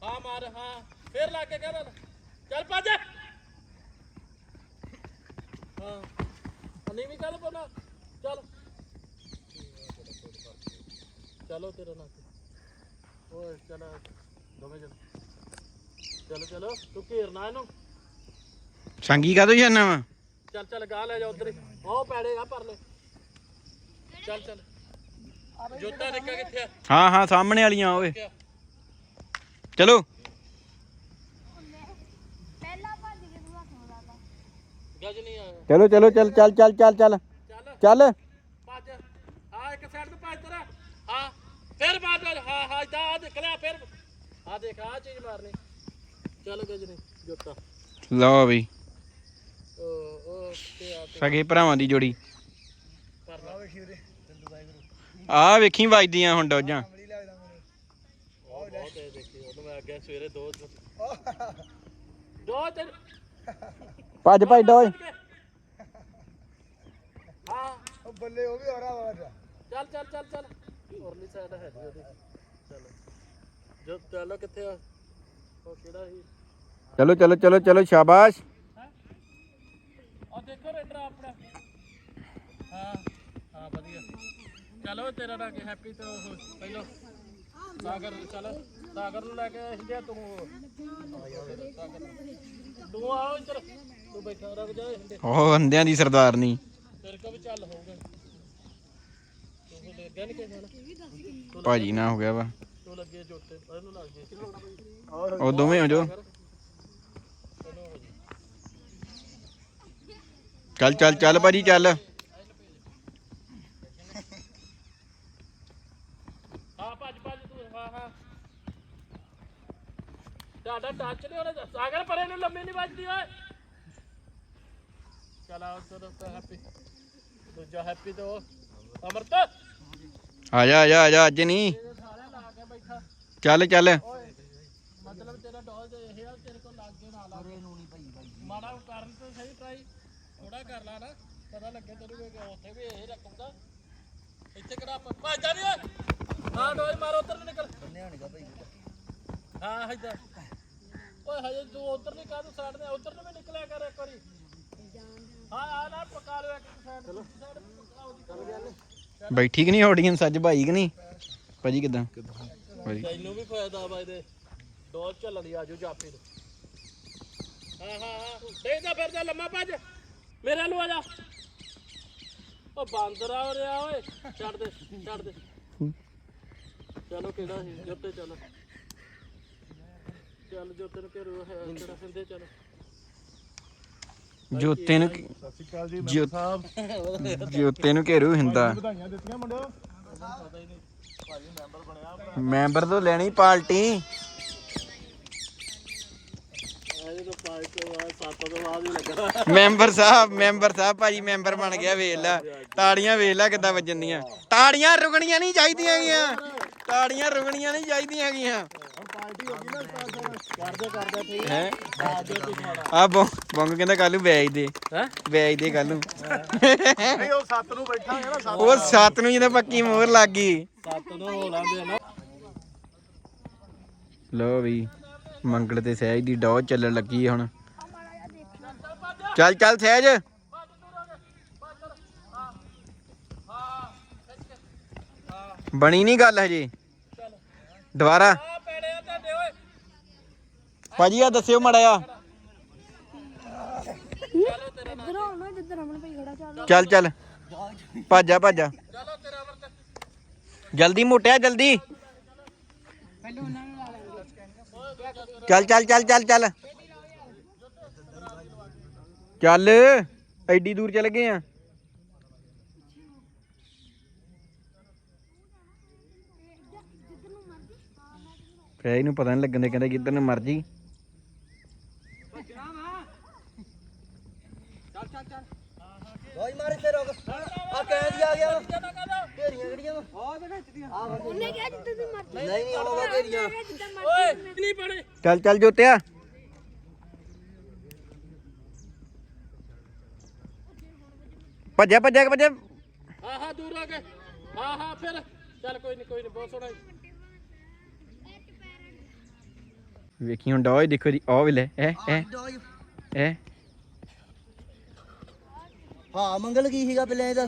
ਹਾਂ ਮਾਰ, ਹਾਂ। ਫੇਰ ਲਾ ਕੇ ਕਰ ਚੱਲ ਭੱਜ। ਹਾਂ। ਅਨੀ ਵੀ ਚੱਲ ਬਣਾ ਚੱਲ। ਚਲੋ ਤੇਰਾ ਨਾ ਓਏ, ਚਲ। ਦੋਵੇਂ ਜਣ। ਚਲੋ ਚਲੋ ਤੂੰ ਘੇਰਨਾ ਇਹਨੂੰ। ਸੰਗੀ ਕਾਹਤੋਂ ਜਾਣਾ ਵਾ? ਚੱਲ ਚੱਲ ਗਾ ਲੈ ਜਾ ਉਧਰ ਉਹ ਪੈੜੇ ਆ ਪਰ ਲੈ ਚੱਲ ਚੱਲ। ਜੋਤਾ ਨਿੱਕਾ ਕਿੱਥੇ ਆ। ਹਾਂ ਹਾਂ ਸਾਹਮਣੇ ਵਾਲੀਆਂ ਓਏ? ਚਲੋ। ਗੱਜ ਨਹੀਂ ਆਇਆ। ਚਲੋ ਚਲੋ ਚੱਲ ਚੱਲ ਚੱਲ ਚੱਲ ਚੱਲ। ਚੱਲ। ਚੱਲ। ਭੱਜ। ਆ ਇੱਕ ਸਾਈਡ ਤੋਂ ਭੱਜ ਤੇਰਾ। ਹਾਂ। ਫਿਰ ਚੱਲ ਹਾਂ ਹਾਂ ਇਦਾਂ ਆ ਦੇਖ ਲੈ ਫਿਰ। ਆ ਦੇਖ ਆ ਚੀਜ਼ ਮਾਰਨੀ। ਚੱਲ ਗੱਜ ਨਹੀਂ ਜੋਤਾ? ਲਓ ਬਈ। ਸਗੇ ਭਰਾਵਾਂ ਦੀ ਜੋੜੀ। ਆ ਵੇਖੀ ਵੱਜਦੀਆਂ ਹੁਣ ਡੋਜਾਂ। ਭੱਜ ਭੱਜ ਡੋਜ। ਹਾਂ। ਉਹ ਬੱਲੇ ਉਹ ਵੀ ਹੋ ਰਹਾ। ਵਾ ਚੱਲ ਚੱਲ ਚੱਲ ਚੱਲ। ਉਰਲੀ ਸਾਈਡ ਹੈ ਜੀ ਉਹਦੀ। ਚਲੋ। ਜੋ ਚੱਲੋ ਕਿੱਥੇ ਆ? ਉਹ ਕਿਹੜਾ ਸੀ? ਚਲੋ ਚਲੋ ਚਲੋ ਚਲੋ ਸ਼ਾਬਾਸ਼। ਆ ਦੇਖੋ ਰੇਡਰ ਆਪਣਾ। ਹਾਂ ਹਾਂ ਵਧੀਆ। ਚਲੋ ਤੇਰਾ ਨਾ ਕਿ ਹੈਪੀ ਤੇ ਪਹਿਲੋ। ਸਾਗਰ ਚੱਲ। ਸਾਗਰ ਨੂੰ ਲੈ ਕੇ ਹਿੰਦਿਆ ਤੂੰ ਸਾਗਰ ਤੂੰ ਆਓ ਇੱਧਰ। ਤੂੰ ਬੈਠਾ ਰੁਕ ਜਾ ਹਿੰਦੇ ਉਹ ਹੰਦਿਆਂ ਦੀ ਸਰਦਾਰਨੀ ਤੇਰੇ ਕੋ ਵੀ ਚੱਲ ਹੋਊਗਾ। ਤੂੰ ਕੋ ਲੱਗਿਆ ਨਹੀਂ ਕਿਸੇ ਭਾਜੀ ਨਾ ਹੋ ਗਿਆ ਵਾ। ਤੂੰ ਲੱਗੇ ਜੋਤੇ ਇਹਨੂੰ ਲੱਗ ਜੇ। ਉਹ ਦੋਵੇਂ ਹੋ ਜੋ ਚੱਲ ਚੱਲ ਚੱਲ ਭਾਜੀ ਚੱਲ। ਹਾਂ ਭੱਜ ਭੱਜ ਤੂੰ ਹਾਂ ਹਾਂ। ਤੁਹਾਡਾ ਟੱਚ ਨਹੀਂ ਹੋਣਾ ਸਾਗਰ ਪਰੇ ਨੂੰ ਲੰਮੀ ਨਹੀਂ ਵੱਜਦੀ ਓਏ। ਚਲ ਆ ਚਲੋ ਤੇ ਹੈਪੀ ਦੂਜਾ ਹੈਪੀ ਤੇ ਉਹ ਅਮਰਤ। ਆ ਜਾ ਆ ਜਾ ਆ ਜਾ ਅੱਜ ਨਹੀਂ। ਚੱਲ ਚੱਲ। ਮਤਲਬ ਤੇਰਾ ਡੋਜ਼ ਇਹ ਆ ਤੇਰੇ ਕੋਲ ਲੱਗ ਕੇ ਨਾ ਮਾੜਾ ਕਰਨ ਤੇ ਸਹੀ ਟਰਾਈ ਥੋੜਾ ਕਰ ਲਾ ਨਾ ਪਤਾ ਲੱਗੇ ਤੈਨੂੰ ਵੀ ਕਿ ਉੱਥੇ ਵੀ ਇਹ ਰੱਖੂਗਾ। ਇੱਥੇ ਕਿਹੜਾ ਆਪਾਂ ਭੱਜ ਜਾ ਨੀ ਹਾਂ ਡੋਜ਼ ਮਾਰ ਉੱਧਰ ਨੂੰ ਨਿਕਲ। ਹਾਂ ਇੱਧਰ। ਓਏ ਹਜੇ ਤੂੰ ਉੱਧਰ ਨਹੀਂ ਕਾਹਨੂੰ ਸਾਈਡ ਨੇ ਉੱਧਰ ਨੂੰ ਵੀ ਨਿਕਲਿਆ ਕਰ ਇੱਕ ਵਾਰੀ। ਹਾਂ ਆ ਨਾ ਪਕਾ ਲਿਓ ਇੱਕ ਸਾਈਡ ਚਲੋ। ਬੈਠੀ ਕਿ ਨਹੀਂ ਆਡੀਅנס ਅੱਜ ਭਾਈ ਕਿ ਨਹੀਂ? ਭਾਜੀ ਕਿਦਾਂ? ਭਾਜੀ ਤੈਨੂੰ ਵੀ ਫਾਇਦਾ ਵਾ ਇਹਦੇ। ਡੋਜ਼ ਚੱਲਣੀ ਆਜੋ ਜਾਪੇ ਨੂੰ। ਹਾਂ ਹਾਂ ਹਾਂ। ਦੇਖਦਾ ਫਿਰ ਜਾ ਲੰਮਾ ਭੱਜ। ਮੇਰੇ ਨੂੰ ਆ ਜਾ। ਉਹ ਬਾਂਦਰ ਆ ਰਿਹਾ ਓਏ। ਛੱਡ ਦੇ ਛੱਡ ਦੇ। ਚਲੋ ਕਿਹੜਾ ਸੀ? ਜੁੱਤੇ ਚੱਲ। ਚੱਲ ਜੁੱਤੇ ਨੂੰ ਘੇਰੋ ਹੈ ਕਿਹੜਾ ਸਿੰਦੇ ਚੱਲ। ਜੋਤੇ ਨੂੰ ਜੋ- ਜੋਤੇ ਨੂੰ ਘੇਰੂ ਹਿੰਦਾ। ਵਧਾਈਆਂ ਦਿੱਤੀਆਂ ਮੁੰਡਿਓ ਮੈਂਬਰ ਤੋਂ ਲੈਣੀ ਪਾਰਟੀ ਇਹ ਤਾਂ ਪਾਈ ਤੋਂ ਬਾਅਦ ਸੱਤ ਤੋਂ ਬਾਅਦ ਹੀ ਲੱਗਾ ਮੈਂਬਰ ਸਾਹਿਬ ਮੈਂਬਰ ਸਾਹਿਬ ਭਾਜੀ ਮੈਂਬਰ ਬਣ ਗਿਆ ਵੇਖ ਲੈ ਤਾੜੀਆਂ ਵੇਖ ਲੈ ਕਿੱਦਾਂ ਵੱਜਣੀਆਂ? ਤਾੜੀਆਂ ਰੁਕਣੀਆਂ ਨਹੀਂ ਚਾਹੀਦੀਆਂ ਗੀਆਂ ਤਾੜੀਆਂ ਰੁਕਣੀਆਂ ਨਹੀਂ ਚਾਹੀਦੀਆਂ ਗੀਆਂ ਕਰਦੇ ਕਰਦੇ ਠੀਕ ਹੈ? ਆ ਬੰਗ ਕਹਿੰਦਾ ਕੱਲ ਨੂੰ ਵੇਚ ਦੇ। ਹੈ? ਵੇਚ ਦੇ ਕੱਲ ਨੂੰ। ਨਹੀਂ ਉਹ ਸੱਤ ਨੂੰ ਬੈਠਾਂਗੇ ਨਾ ਉਹ ਸੱਤ ਨੂੰ ਜਦੋਂ ਪੱਕੀ ਮੋਹਰ ਲੱਗ ਗਈ। ਸੱਤ ਨੂੰ ਹੋ ਲਾਂਦੇ ਨਾ। ਲੋ ਵੀ। ਮੰਗਲ ਤੇ ਸਹਿਜ ਦੀ ਡੌ ਚੱਲਣ ਲੱਗੀ ਹੁਣ। ਚੱਲ ਚੱਲ ਸਹਿਜ। ਬਣੀ ਨਹੀਂ ਗੱਲ ਹਜੇ। ਦੁਬਾਰਾ। ਭਾਜੀ ਆ ਦੱਸਿਓ ਮੜਿਆ ਇੱਧਰ ਚੱਲ ਚੱਲ। ਭਾਜਾ ਭਾਜਾ। ਭੱਜਾ ਚਲੋ ਜਲਦੀ। ਮੋਟਿਆ ਜਲਦੀ ਚੱਲ ਚੱਲ ਚੱਲ ਚੱਲ ਚੱਲ। ਚੱਲ, ਐਡੀ ਦੂਰ ਚੱਲ ਗਏ ਆ। ਫੇ ਇਹਨੂੰ ਪਤਾ ਨਹੀਂ ਲੱਗਣ ਦੇ, ਕਹਿੰਦੇ ਕਿੱਧਰ ਨੂੰ ਮਰਜ਼ੀ। ਓਏ ਮਾਰ ਇੱਥੇ ਰੁਕ। ਆ ਕੈਦ ਆ ਗਿਆ। ਢੇਰੀਆਂ ਕਿਹੜੀਆਂ ਵਾ? ਉਹਨੇ ਕਿਹਾ ਜਿੱਦਾਂ ਦੀ ਮਰਜ਼ੀ। ਨਹੀਂ ਨਹੀਂ ਆਉਣਾ ਢੇਰੀਆਂ ਜਿੱਦਾਂ ਓਏ ਨਹੀਂ ਪੜੇ ਚੱਲ ਚੱਲ ਜੋਤਿਆ। ਭੱਜਿਆ ਭੱਜਿਆ ਭੱਜਿਆ। ਹਾਂ ਹਾਂ ਦੂਰ ਆ ਕੇ। ਹਾਂ ਹਾਂ ਫਿਰ। ਚੱਲ ਕੋਈ ਨਹੀਂ ਕੋਈ ਨਹੀਂ ਬਹੁਤ ਸੋਹਣਾ। ਵੇਖੀ ਹੁਣ ਡੋਏ ਦੇਖੋ ਜੀ ਆਹ ਵੀ ਲੈ ਐ ਐ ਐ ਹਾਂ ਮੰਗਲ ਕੀ ਸੀਗਾ ਪਹਿਲਾਂ ਇਹਦਾ?